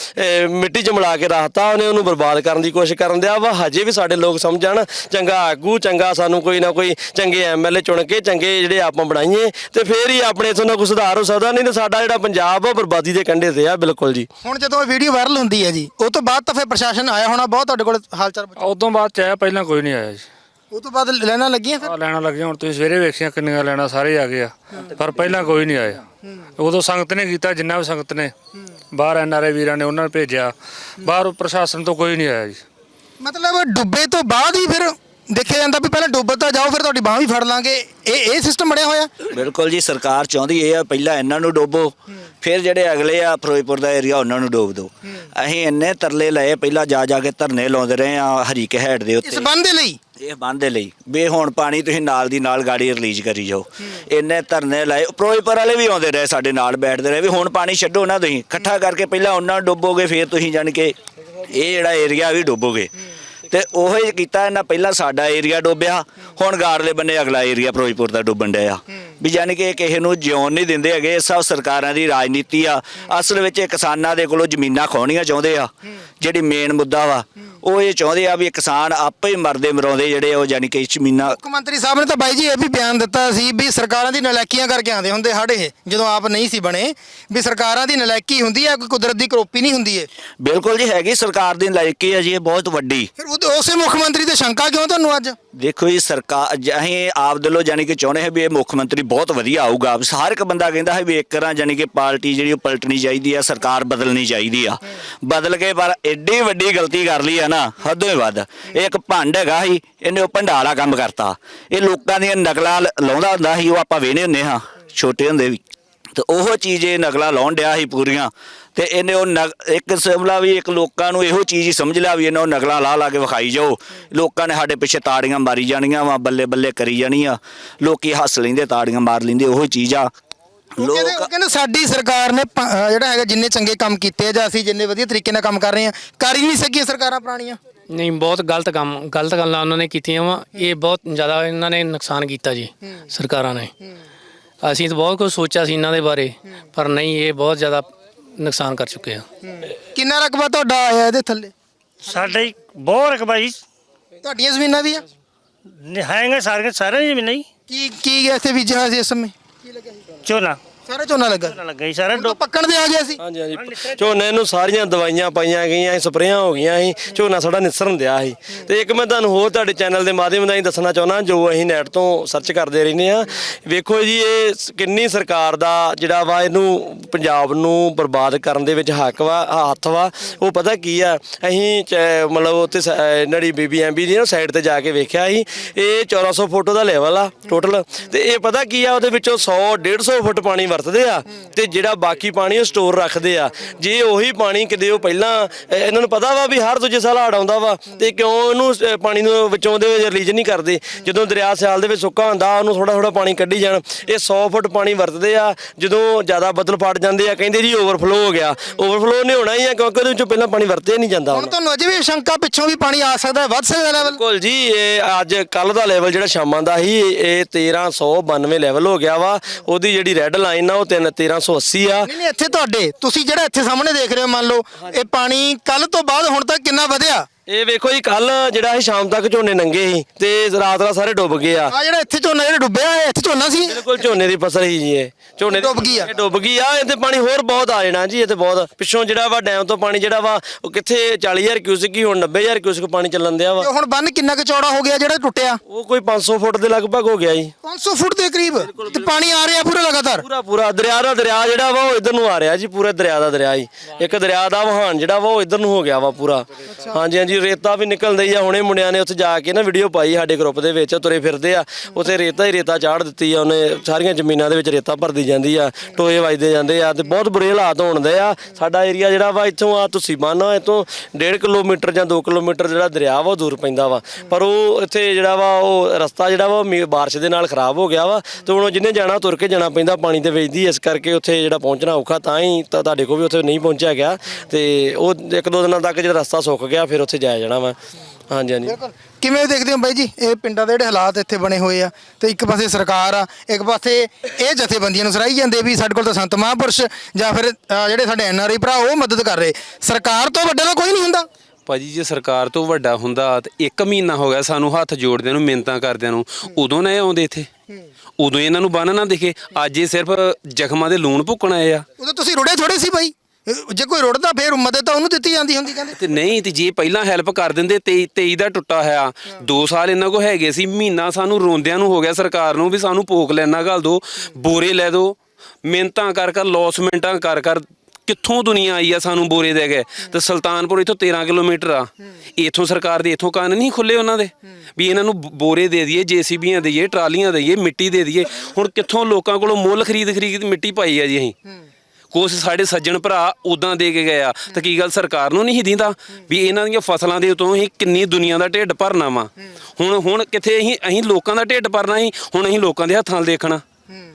ਮਿੱਟੀ 'ਚ ਮਿਲਾ ਕੇ ਰੱਖਤਾ ਉਹਨੇ ਉਹਨੂੰ ਬਰਬਾਦ ਕਰਨ ਦੀ ਕੋਸ਼ਿਸ਼ ਕਰਨ ਦਿਆ ਵਾ। ਹਜੇ ਵੀ ਸਾਡੇ ਲੋਕ ਸਮਝਣ ਚੰਗਾ ਆਗੂ ਚੰਗਾ ਸਾਨੂੰ ਕੋਈ ਨਾ ਕੋਈ ਚੰਗੇ ਐਮਐਲਏ ਚੁਣ ਕੇ ਚੰਗੇ ਜਿਹੜੇ ਆਪਾਂ ਬਣਾਈਏ ਤੇ ਫੇਰ ਹੀ ਆਪਣੇ ਇਥੋਂ ਦਾ ਕੋਈ ਸੁਧਾਰ ਹੋ ਸਕਦਾ ਨਹੀਂ ਤਾਂ ਸਾਡਾ ਜਿਹੜਾ ਪੰਜਾਬ ਆ ਬਰਬਾਦੀ ਦੇ ਕੰਢੇ ਤੇ ਆ ਬਿਲਕੁਲ ਜੀ। ਹੁਣ ਜਦੋਂ ਇਹ ਵੀਡੀਓ ਵਾਇਰਲ ਹੁੰਦੀ ਹੈ ਜੀ ਉਹ ਤੋਂ ਬਾਅਦ ਤਾਂ ਫਿਰ ਪ੍ਰਸ਼ਾਸਨ ਆਇਆ ਹੋਣਾ ਬਹੁਤ ਤੁਹਾਡੇ ਕੋਲ ਹਾਲਚਾਲ ਪੁੱਛਣ। ਉਦੋਂ ਬਾਅਦ ਚ ਆਇਆ ਪਹਿਲਾਂ ਕੋਈ ਨਹੀਂ ਆਇਆ ਜੀ। ਉਹ ਤੋਂ ਬਾਅਦ ਲੈਣਾ ਲੱਗੀਆਂ ਫਿਰ? ਆ ਲੈਣਾ ਲੱਗੀਆਂ ਹੁਣ ਤੁਸੀਂ ਸਵੇਰੇ ਵੇਖਿਆ ਕਿੰਨੀਆਂ ਲੈਣਾ ਸਾਰੇ ਆ ਗਏ ਆ। ਪਰ ਪਹਿਲਾਂ ਕੋਈ ਨਹੀਂ ਆਇਆ। ਉਦੋਂ ਸੰਗਤ ਨੇ ਕੀਤਾ ਜਿੰਨਾ ਵੀ ਸੰਗਤ ਨੇ। ਬਾਹਰ ਐਨਆਰਆਈ ਵੀਰਾਂ ਨੇ ਉਹਨਾਂ ਨੂੰ ਭੇਜਿਆ। ਬਾਹਰ ਪ੍ਰਸ਼ਾਸਨ ਤੋਂ ਕੋਈ ਨਹੀਂ ਆਇਆ ਜੀ। ਮਤਲਬ ਡੁੱਬੇ ਤੋਂ ਬਾਅਦ ਹੀ ਫਿਰ ਦੇਖਿਆ ਜਾਂਦਾ ਵੀ ਪਹਿਲਾਂ ਡੁੱਬ ਤਾਂ ਜਾਓ ਫਿਰ ਤੁਹਾਡੀ ਬਾਹ ਵੀ ਫੜ ਲਾਂਗੇ। ਇਹ ਇਹ ਸਿਸਟਮ ਬਣਿਆ ਹੋਇਆ? ਬਿਲਕੁਲ ਜੀ ਸਰਕਾਰ ਚਾਹੁੰਦੀ ਇਹ ਆ ਪਹਿਲਾਂ ਇਹਨਾਂ ਨੂੰ ਡੋਬੋ। ਫਿਰ ਜਿਹੜੇ ਅਗਲੇ ਆ ਫਿਰੋਜ਼ਪੁਰ ਦਾ ਏਰੀਆ ਉਹਨਾਂ ਨੂੰ ਡੋਬ ਦਿਓ। ਅਸੀਂ ਇੰਨੇ ਤਰਲੇ ਲਏ ਪਹਿਲਾਂ ਜਾ ਜਾ ਕੇ ਧਰਨੇ ਲਾਉਂਦੇ ਰਹੇ ਆ ਹਰੀਕੇ ਹੈਡ ਦੇ ਇਸ ਉੱਤੇ ਬੰਦ ਦੇ ਲਈ? ਇਹ ਬੰਦ ਦੇ ਲਈ। ਵੀ ਹੁਣ ਪਾਣੀ ਤੁਸੀਂ ਨਾਲ ਦੀ ਨਾਲ ਗਾੜੀ ਰਿਲੀਜ਼ ਕਰੀ ਜਾਓ। ਇੰਨੇ ਧਰਨੇ ਲਾਏ ਫਿਰੋਜ਼ਪੁਰ ਵਾਲੇ ਵੀ ਆਉਂਦੇ ਰਹੇ ਸਾਡੇ ਨਾਲ ਬੈਠਦੇ ਰਹੇ ਵੀ ਹੁਣ ਪਾਣੀ ਛੱਡੋ ਨਾ ਤੁਸੀਂ। ਇਕੱਠਾ ਕਰਕੇ ਪਹਿਲਾਂ ਉਹਨਾਂ ਨੂੰ ਡੁੱਬੋਗੇ ਫਿਰ ਤੁਸੀਂ ਜਾਣ ਕੇ ਇਹ ਜਿਹੜਾ ਏਰੀਆ ਵੀ ਡੁੱਬੋਗੇ। ਤੇ ਉਹ ਹੀ ਕੀਤਾ ਇਹਨਾਂ ਪਹਿਲਾਂ ਸਾਡਾ ਏਰੀਆ ਡੁੱਬਿਆ ਹੁਣ ਗਾੜਲੇ ਬੰਨੇ ਅਗਲਾ ਏਰੀਆ ਫਿਰੋਜ਼ਪੁਰ ਦਾ ਡੁੱਬਣ ਡਿਆ। ਵੀ ਯਾਨੀ ਕਿ ਕਿਸੇ ਨੂੰ ਜਿਉਣ ਨਹੀਂ ਦਿੰਦੇ ਹੈਗੇ ਇਹ ਸਭ ਸਰਕਾਰਾਂ ਦੀ ਰਾਜਨੀਤੀ ਆ। ਅਸਲ ਵਿੱਚ ਇਹ ਕਿਸਾਨਾਂ ਦੇ ਕੋਲੋਂ ਜ਼ਮੀਨਾਂ ਖੋਣੀਆਂ ਚਾਹੁੰਦੇ ਆ। ਜਿਹੜੀ ਮੇਨ ਮੁੱਦਾ ਵਾ ਉਹ ਇਹ ਚਾਹੁੰਦੇ ਆ ਵੀ ਕਿਸਾਨ ਆਪੇ ਹੀ ਮਰਦੇ ਮਰਾਉਂਦੇ ਜਿਹੜੇ ਉਹ ਯਾਨੀ ਕਿ ਜ਼ਮੀਨਾਂ ਮੁੱਖ ਮੰਤਰੀ ਸਾਹਿਬ ਨੇ ਤਾਂ ਬਾਈ ਜੀ ਇਹ ਵੀ ਬਿਆਨ ਦਿੱਤਾ ਸੀ ਵੀ ਸਰਕਾਰਾਂ ਦੀ ਨਲਾਇਕੀਆਂ ਕਰਕੇ ਆਉਂਦੇ ਹੁੰਦੇ ਹੜ ਇਹ ਜਦੋਂ ਆਪ ਨਹੀਂ ਸੀ ਬਣੇ ਵੀ ਸਰਕਾਰਾਂ ਦੀ ਨਲਾਇਕੀ ਹੁੰਦੀ ਹੈ ਕੋਈ ਕੁਦਰਤ ਦੀ ਕਰੋਪੀ ਨਹੀਂ ਹੁੰਦੀ ਏ ਬਿਲਕੁਲ ਜੀ ਹੈਗੀ ਸਰਕਾਰ ਦੀ ਲਾਇਕੀ ਹੈ ਜੀ ਇਹ ਬਹੁਤ ਵੱਡੀ। ਫਿਰ ਉਹਦੇ- ਉਸੇ ਮੁੱਖ ਮੰਤਰੀ ਤੇ ਸ਼ੰਕਾ ਕਿਉਂ ਤੁਹਾਨੂੰ ਅੱਜ? ਦੇਖੋ ਜੀ ਸਰਕਾਰ ਅਸੀਂ ਆਪ ਦਿਲੋਂ ਜਾਨੀ ਕਿ ਚਾਹੁੰਦੇ ਹਾਂ ਵੀ ਇਹ ਮੁੱਖ ਮੰਤਰੀ ਬਹੁਤ ਵਧੀਆ ਆਊਗਾ। ਹਰ ਇੱਕ ਬੰਦਾ ਕਹਿੰਦਾ ਹੈ ਵੀ ਇੱਕ ਤਰ੍ਹਾਂ ਜਾਨੀ ਕਿ ਪਾਰਟੀ ਜਿਹੜੀ ਉਹ ਪਲਟਣੀ ਚਾਹੀਦੀ ਆ, ਸਰਕਾਰ ਬਦਲਣੀ ਚਾਹੀਦੀ ਆ। ਬਦਲ ਕੇ ਪਰ ਐਡੀ ਵੱਡੀ ਗਲਤੀ ਕਰ ਲਈ ਆ ਨਾ, ਹੱਦੋਂ ਹੀ ਵੱਧ। ਇਹ ਇੱਕ ਭੰਡ ਹੈਗਾ ਸੀ, ਇਹਨੇ ਉਹ ਭੰਡਾਲਾ ਕੰਮ ਕਰਤਾ। ਇਹ ਲੋਕਾਂ ਦੀਆਂ ਨਕਲਾਂ ਲਾਉਂਦਾ ਹੁੰਦਾ ਸੀ, ਉਹ ਆਪਾਂ ਵੇਖਦੇ ਹੁੰਦੇ ਹਾਂ, ਛੋਟੇ ਹੁੰਦੇ ਵੀ। ਤੇ ਉਹ ਚੀਜ਼ ਇਹ ਨਕਲਾਂ ਲਾਉਣ ਡਿਆ ਸੀ ਪੂਰੀਆਂ। ਤੇ ਇਹਨੇ ਉਹ ਇੱਕ ਸਿਮਲਾ ਵੀ ਇੱਕ ਲੋਕਾਂ ਨੂੰ ਇਹੋ ਚੀਜ਼ ਹੀ ਸਮਝ ਲਿਆ ਵੀ ਇਹਨਾਂ ਉਹ ਨਕਲਾਂ ਲਾ ਲਾ ਕੇ ਵਿਖਾਈ ਜਾਓ। ਲੋਕਾਂ ਨੇ ਸਾਡੇ ਪਿੱਛੇ ਤਾੜੀਆਂ ਮਾਰੀ ਜਾਣੀਆਂ ਵਾ ਬੱਲੇ ਬੱਲੇ ਕਰੀ ਜਾਣੀਆਂ। ਲੋਕੀ ਹੱਸ ਲੈਂਦੇ ਤਾੜੀਆਂ ਮਾਰ ਲੈਂਦੇ ਉਹੋ ਚੀਜ਼ ਆ। ਲੋਕ ਕਹਿੰਦੇ ਸਾਡੀ ਸਰਕਾਰ ਨੇ ਜਿਹੜਾ ਹੈਗਾ ਜਿੰਨੇ ਚੰਗੇ ਕੰਮ ਕੀਤੇ ਆ ਜਾਂ ਅਸੀਂ ਜਿੰਨੇ ਵਧੀਆ ਤਰੀਕੇ ਨਾਲ ਕੰਮ ਕਰ ਰਹੇ ਹਾਂ ਕਰ ਹੀ ਨਹੀਂ ਸਕੀਆਂ ਸਰਕਾਰਾਂ ਪੁਰਾਣੀਆਂ। ਨਹੀਂ ਬਹੁਤ ਗਲਤ ਕੰਮ ਗਲਤ ਗੱਲਾਂ ਉਹਨਾਂ ਨੇ ਕੀਤੀਆਂ ਵਾ। ਇਹ ਬਹੁਤ ਜ਼ਿਆਦਾ ਇਹਨਾਂ ਨੇ ਨੁਕਸਾਨ ਕੀਤਾ ਜੀ ਸਰਕਾਰਾਂ ਨੇ। ਅਸੀਂ ਤਾਂ ਬਹੁਤ ਕੁਝ ਸੋਚਿਆ ਸੀ ਇਹਨਾਂ ਦੇ ਬਾਰੇ ਪਰ ਨਹੀਂ ਇਹ ਬਹੁਤ ਜ਼ਿਆਦਾ ਨੁਕਸਾਨ ਕਰ ਚੁੱਕੇ ਆ ਕਿੰਨਾ ਰਕਬਾ ਤੁਹਾਡਾ ਆਇਆ ਇਹਦੇ ਥੱਲੇ? ਸਾਡਾ ਹੀ ਬਹੁਤ ਰਕਬਾ ਜੀ। ਤੁਹਾਡੀਆਂ ਜ਼ਮੀਨਾਂ ਵੀ ਆ? ਹੈਗੇ ਸਾਰੇ ਸਾਰੇ ਜ਼ਮੀਨਾਂ ਹੀ ਕੀ ਕੀ ਗਿਆ ਇੱਥੇ ਹੋਇਆ ਸੀ ਇਸ ਸਮੇਂ? ਝੋਨਾ। ਸਾਰਾ ਝੋਨਾ ਲੱਗਾ ਝੋਨਾ ਲੱਗਾ ਜੀ ਸਾਰਾ ਹੁਣ ਤਾਂ ਪੱਕਣ ਦੇ ਆ ਗਿਆ ਸੀ ਹਾਂਜੀ ਹਾਂਜੀ। ਝੋਨੇ ਨੂੰ ਸਾਰੀਆਂ ਦਵਾਈਆਂ ਪਾਈਆਂ ਗਈਆਂ ਸੀ ਸਪਰੇਆਂ ਹੋ ਗਈਆਂ ਸੀ ਝੋਨਾ ਸਾਡਾ ਨਿਸਰਨ ਦਿਆ ਸੀ। ਤੇ ਇੱਕ ਮੈਂ ਤੁਹਾਨੂੰ ਹੋਰ ਤੁਹਾਡੇ ਚੈਨਲ ਦੇ ਮਾਧਿਅਮ ਰਾਹੀਂ ਦੱਸਣਾ ਚਾਹੁੰਦਾ ਜੋ ਅਸੀਂ ਨੈਟ ਤੋਂ ਸਰਚ ਕਰਦੇ ਰਹਿੰਦੇ ਆ ਵੇਖੋ ਜੀ ਇਹ ਸ- ਕਿੰਨੀ ਸਰਕਾਰ ਦਾ ਜਿਹੜਾ ਵਾ ਇਹਨੂੰ ਪੰਜਾਬ ਨੂੰ ਬਰਬਾਦ ਕਰਨ ਦੇ ਵਿੱਚ ਹੱਕ ਵਾ ਹੱਥ ਵਾ। ਉਹ ਪਤਾ ਕੀ ਆ ਅਸੀਂ ਚ- ਮਤਲਬ ਉੱਥੇ ਸ- ਅਹ ਦੀ ਬੀਬੀਐਮਬੀ ਦੀ ਨਾ ਸਾਈਡ ਤੇ ਜਾ ਕੇ ਵੇਖਿਆ ਸੀ। ਇਹ 1400 ਫੁੱਟ ਦਾ ਲੈਵਲ ਆ ਟੋਟਲ ਤੇ ਇਹ ਪਤਾ ਕੀ ਆ ਉਹਦੇ ਵਿੱਚੋਂ 100 150 ਫੁੱਟ ਪਾਣੀ ਵਰਤਦੇ ਆ ਤੇ ਜਿਹੜਾ ਬਾਕੀ ਪਾਣੀ ਉਹ ਸਟੋਰ ਰੱਖਦੇ ਆ। ਜੇ ਉਹੀ ਪਾਣੀ ਕਿਤੇ ਉਹ ਪਹਿਲਾਂ ਇਹਨਾਂ ਨੂੰ ਪਤਾ ਵਾ ਵੀ ਹਰ ਦੂਜੇ ਸਾਲ ਹੜ ਆਉਂਦਾ ਵਾ ਤੇ ਕਿਉਂ ਉਹਨੂੰ ਪਾਣੀ ਨੂੰ ਵਿੱਚੋਂ ਦੇ ਰਿਲੀਜ਼ ਨਹੀਂ ਕਰਦੇ? ਜਦੋਂ ਦਰਿਆ ਸਿਆਲ ਦੇ ਵਿੱਚ ਸੁੱਕਾ ਹੁੰਦਾ ਉਹਨੂੰ ਥੋੜਾ ਥੋੜਾ ਪਾਣੀ ਕੱਢੀ ਜਾਣ। ਇਹ 100 ਫੁੱਟ ਪਾਣੀ ਵਰਤਦੇ ਆ। ਜਦੋਂ ਜ਼ਿਆਦਾ ਬੱਦਲ ਫਟ ਜਾਂਦੇ ਆ ਕਹਿੰਦੇ ਜੀ ਓਵਰਫਲੋ ਹੋ ਗਿਆ। ਓਵਰਫਲੋ ਨਹੀਂ ਹੋਣਾ ਹੀ ਆ ਕਿਉਂਕਿ ਉਹਦੇ ਵਿੱਚੋਂ ਪਹਿਲਾਂ ਪਾਣੀ ਵਰਤਿਆ ਨਹੀਂ ਜਾਂਦਾ ਹੁਣ ਹੁਣ। ਤੁਹਾਨੂੰ ਅਜੇ ਵੀ ਸ਼ੰਕਾ ਪਿੱਛੋਂ ਵੀ ਪਾਣੀ ਆ ਸਕਦਾ ਹੈ ਵੱਧ ਸਕਦਾ ਲੈਵਲ ਬਿਲਕੁਲ ਜੀ ਇਹ ਅੱਜ ਕੱਲ ਦਾ ਲੈਵਲ ਜਿਹੜਾ ਸ਼ਾਮਾਂ ਦਾ ਸੀ ਇਹ 1392 ਲੈਵਲ ਹੋ ਗਿਆ ਵਾ। ਉਹਦੀ ਜਿਹੜੀ ਰੈੱਡ ਲਾਈਨ ਆ ਉਹ 3 1380 ਆ। ਨਹੀਂ ਨਹੀਂ, ਇੱਥੇ ਤੁਹਾਡੇ। ਤੁਸੀਂ ਜਿਹੜਾ ਇੱਥੇ ਸਾਹਮਣੇ ਦੇਖ ਰਹੇ ਹੋ, ਮੰਨ ਲਓ, ਇਹ ਪਾਣੀ ਕੱਲ ਤੋਂ ਬਾਅਦ ਹੁਣ ਤੱਕ ਕਿੰਨਾ ਵਧਿਆ? ਇਹ ਵੇਖੋ ਜੀ ਕੱਲ ਜਿਹੜਾ ਇਹ ਸ਼ਾਮ ਤੱਕ ਝੋਨੇ ਨੰਗੇ ਸੀ ਤੇ ਰਾਤ ਰਾਤ ਸਾਰੇ ਡੁੱਬ ਗਏ ਆ। ਆ ਜਿਹੜਾ ਇੱਥੇ ਝੋਨਾ ਜਿਹੜਾ ਡੁੱਬਿਆ ਇਹ ਇੱਥੇ ਝੋਨਾ ਸੀ? ਬਿਲਕੁਲ ਝੋਨੇ ਦੀ ਫਸਲ ਹੀ ਜੀ ਇਹ। ਝੋਨੇ ਦੀ ਡੁੱਬ ਗਈ ਆ। ਇਹ ਡੁੱਬ ਗਈ ਆ ਇੱਥੇ ਪਾਣੀ ਹੋਰ ਬਹੁਤ ਆ ਜਾਣਾ ਜੀ ਇੱਥੇ ਬਹੁਤ। ਪਿੱਛੋਂ ਜਿਹੜਾ ਵਾ ਡੈਮ ਤੋਂ ਪਾਣੀ ਜਿਹੜਾ ਵਾ ਉਹ ਕਿੱਥੇ 40000 ਕਿਊਸਿਕ ਹੀ ਹੁਣ 90000 ਕਿਊਸਿਕ ਪਾਣੀ ਚੱਲਣ ਦਿਆ ਵਾ। ਹੁਣ ਬੰਨ ਕਿੰਨਾ ਕੁ ਚੌੜਾ ਹੋ ਗਿਆ ਜਿਹੜਾ ਟੁੱਟਿਆ? ਉਹ ਕੋਈ 500 ਫੁੱਟ ਦੇ ਲਗਭਗ ਹੋ ਗਿਆ ਜੀ। 500 ਫੁੱਟ ਦੇ ਕਰੀਬ? ਤੇ ਪਾਣੀ ਆ ਰਿਹਾ ਪੂਰਾ ਲਗਾਤਾਰ? ਪੂਰਾ ਪੂਰਾ। ਦਰਿਆ ਦਾ ਦਰਿਆ ਜਿਹੜਾ ਵਾ ਉਹ ਇਧਰ ਨੂੰ ਆ ਰਿਹਾ ਜੀ ਪੂਰੇ ਦਰਿਆ ਦਾ ਦਰਿਆ ਹੀ ਇੱਕ ਦਰਿਆ ਦਾ ਵਹਾਨ ਜਿਹੜਾ ਵਾ ਉਹ ਇਧਰ ਨੂੰ ਹੋ ਗਿਆ ਵਾ ਪੂਰਾ। ਹਾਂਜੀ ਹਾਂਜੀ ਰੇਤਾ ਵੀ ਨਿਕਲਦੀ ਆ। ਹੁਣੇ ਮੁੰਡਿਆਂ ਨੇ ਉੱਥੇ ਜਾ ਕੇ ਨਾ ਵੀਡੀਓ ਪਾਈ ਸਾਡੇ ਗਰੁੱਪ ਦੇ ਵਿੱਚ, ਤੁਰੇ ਫਿਰਦੇ ਆ। ਉੱਥੇ ਰੇਤਾ ਹੀ ਰੇਤਾ ਚਾੜ ਦਿੱਤੀ ਆ। ਉਹਨੇ ਸਾਰੀਆਂ ਜ਼ਮੀਨਾਂ ਦੇ ਵਿੱਚ ਰੇਤਾ ਭਰਦੀ ਜਾਂਦੀ ਆ, ਟੋਏ ਵੱਜਦੇ ਜਾਂਦੇ ਆ ਤੇ ਬਹੁਤ ਬੁਰੇ ਹਾਲਾਤ ਹੋਣਦੇ ਆ। ਸਾਡਾ ਏਰੀਆ ਜਿਹੜਾ ਵਾ, ਇੱਥੋਂ ਆ ਤੁਸੀਂ ਮੰਨੋ ਇੱਥੋਂ 1.5 ਕਿਲੋਮੀਟਰ ਜਾਂ 2 ਕਿਲੋਮੀਟਰ ਜਿਹੜਾ ਦਰਿਆ ਵਾ, ਉਹ ਦੂਰ ਪੈਂਦਾ ਵਾ। ਪਰ ਉਹ ਇੱਥੇ ਜਿਹੜਾ ਵਾ, ਉਹ ਰਸਤਾ ਜਿਹੜਾ ਵਾ, ਉਹ ਮੀਂਹ- ਬਾਰਿਸ਼ ਦੇ ਨਾਲ ਖਰਾਬ ਹੋ ਗਿਆ ਵਾ। ਤੇ ਹੁਣ ਉਹ ਜਿਹਨੇ ਜਾਣਾ ਤੁਰ ਕੇ ਜਾਣਾ ਪੈਂਦਾ, ਪਾਣੀ ਦੇ ਵਿੱਚ ਦੀ ਇਸ ਕਰਕੇ ਉੱਥੇ ਜਿਹੜਾ ਪਹੁੰਚਣਾ ਔਖਾ, ਤਾਂ ਹੀ ਤਾਂ ਤੁਹਾਡੇ ਕੋਲ ਵੀ ਉੱਥੇ ਨਹੀਂ ਪਹੁੰਚਿਆ ਗਿਆ। ਤੇ ਉਹ ਇੱਕ ਦੋ ਦਿਨਾਂ ਤੱਕ ਜਿਹੜਾ ਰਸਤਾ ਸੁੱਕ ਗਿਆ, ਫਿਰ ਉੱਥੇ ਜਾਇਆ ਜਾਣਾ ਵਾ। ਹਾਂਜੀ ਹਾਂਜੀ। ਕਿਵੇਂ ਦੇਖਦੇ ਹੋ ਬਾਈ ਜੀ? ਇਹ ਪਿੰਡਾਂ ਦੇ ਜਿਹੜੇ ਹਾਲਾਤ ਇੱਥੇ ਬਣੇ ਹੋਏ ਆ ਤੇ ਇੱਕ ਪਾਸੇ ਸਰਕਾਰ ਆ ਇੱਕ ਪਾਸੇ ਇਹ ਜਥੇਬੰਦੀਆਂ ਨੂੰ ਸਰਾਈ ਜਾਂਦੇ ਵੀ ਸਾਡੇ ਕੋਲ ਤਾਂ ਸੰਤ ਮਹਾਂਪੁਰਸ਼ ਜਾਂ ਫਿਰ ਅਹ, ਜਿਹੜੇ ਸਾਡੇ ਐਨਆਰਆਈ ਭਰਾ ਉਹ ਮਦਦ ਕਰ ਰਹੇ। ਸਰਕਾਰ ਤੋਂ ਵੱਡਾ ਤਾਂ ਕੋਈ ਨਹੀਂ ਹੁੰਦਾ। ਭਾਜੀ ਜੇ ਸਰਕਾਰ ਤੋਂ ਵੱਡਾ ਹੁੰਦਾ ਤੇ ਇੱਕ ਮਹੀਨਾ ਹੋ ਗਿਆ ਸਾਨੂੰ ਹੱਥ ਜੋੜਦਿਆਂ ਨੂੰ ਮਿੰਤਾਂ ਕਰਦਿਆਂ ਨੂੰ ਉਦੋਂ ਨਾ ਇਹ ਆਉਂਦੇ ਇੱਥੇ। ਉਦੋਂ ਇਹਨਾਂ ਨੂੰ ਬੰਨ ਨਾ ਦਿਖੇ। ਅੱਜ ਇਹ ਸਿਰਫ ਜ਼ਖਮਾਂ ਦੇ ਲੂਣ ਭੁੱਕਣ ਆਏ ਆ। ਉਦੋਂ ਤੁਸੀਂ ਰੁੜੇ ਥੋੜੇ ਸੀ ਬਾਈ। ਇਹ- ਜੇ ਕੋਈ ਰੁੜਦਾ ਫੇਰ ਮਦਦ ਤਾਂ ਉਹਨੂੰ ਦਿੱਤੀ ਜਾਂਦੀ ਹੁੰਦੀ ਕਹਿੰਦੇ। ਤੇ ਨਹੀਂ ਤੇ ਜੇ ਪਹਿਲਾਂ ਹੈਲਪ ਕਰ ਦਿੰਦੇ 23 23 ਦਾ ਟੁੱਟਾ ਹੋਇਆ 2 ਸਾਲ ਇਹਨਾਂ ਕੋ ਹੈਗੇ ਸੀ ਮਹੀਨਾ ਸਾਨੂੰ ਰੋਂਦਿਆਂ ਨੂੰ ਹੋ ਗਿਆ ਸਰਕਾਰ ਨੂੰ ਵੀ ਸਾਨੂੰ ਭੋਗ ਲੈਣਾ ਘੱਲ ਦੋ ਬੋਰੇ ਲੈ ਦੋ ਮਿੰਤਾਂ ਕਰ ਕਰ ਲੌਸਮੈਂਟਾਂ ਕਰ ਕਰ ਕਿੱਥੋਂ ਦੁਨੀਆ ਆਈ ਆ ਸਾਨੂੰ ਬੋਰੇ ਦੇ ਗਏ ਤੇ ਸੁਲਤਾਨਪੁਰ ਇਥੋਂ 13 ਕਿਲੋਮੀਟਰ ਆ। ਇਥੋਂ ਸਰਕਾਰ ਦੇ ਇਥੋਂ ਕੰਨ ਨਹੀਂ ਖੁੱਲੇ ਉਹਨਾਂ ਦੇ। ਵੀ ਇਹਨਾਂ ਨੂੰ ਬੋਰੇ ਦੇ ਦਈਏ ਜੀਸੀਬੀਆਂ ਦੇਈਏ ਟਰਾਲੀਆਂ ਦੇਈਏ ਮਿੱਟੀ ਦੇ ਦਈਏ। ਹੁਣ ਕਿੱਥੋਂ ਲੋਕਾਂ ਕੋਲੋਂ ਮੁੱਲ ਖਰੀਦ ਖਰੀਦ ਮਿੱਟੀ ਪਾਈ ਆ ਜੀ ਅਸੀਂ? ਕੁਛ ਸਾਡੇ ਸੱਜਣ ਭਰਾ ਉਦਾਂ ਦੇ ਕੇ ਗਏ ਆ। ਤਾਂ ਕੀ ਗੱਲ ਸਰਕਾਰ ਨੂੰ ਨਹੀਂ ਦਿੰਦਾ? ਵੀ ਇਹਨਾਂ ਦੀਆਂ ਫਸਲਾਂ ਦੇ ਉਤੋਂ ਹੀ ਕਿੰਨੀ ਦੁਨੀਆ ਦਾ ਢਿੱਡ ਭਰਨਾ ਵਾ। ਹੁਣ ਹੁਣ ਕਿੱਥੇ ਅਸੀਂ ਅਸੀਂ ਲੋਕਾਂ ਦਾ ਢਿੱਡ ਭਰਨਾ ਸੀ ਹੁਣ ਅਸੀਂ ਲੋਕਾਂ ਦੇ ਹੱਥਾਂ 'ਲ ਦੇਖਣਾ। ਹੂੰ।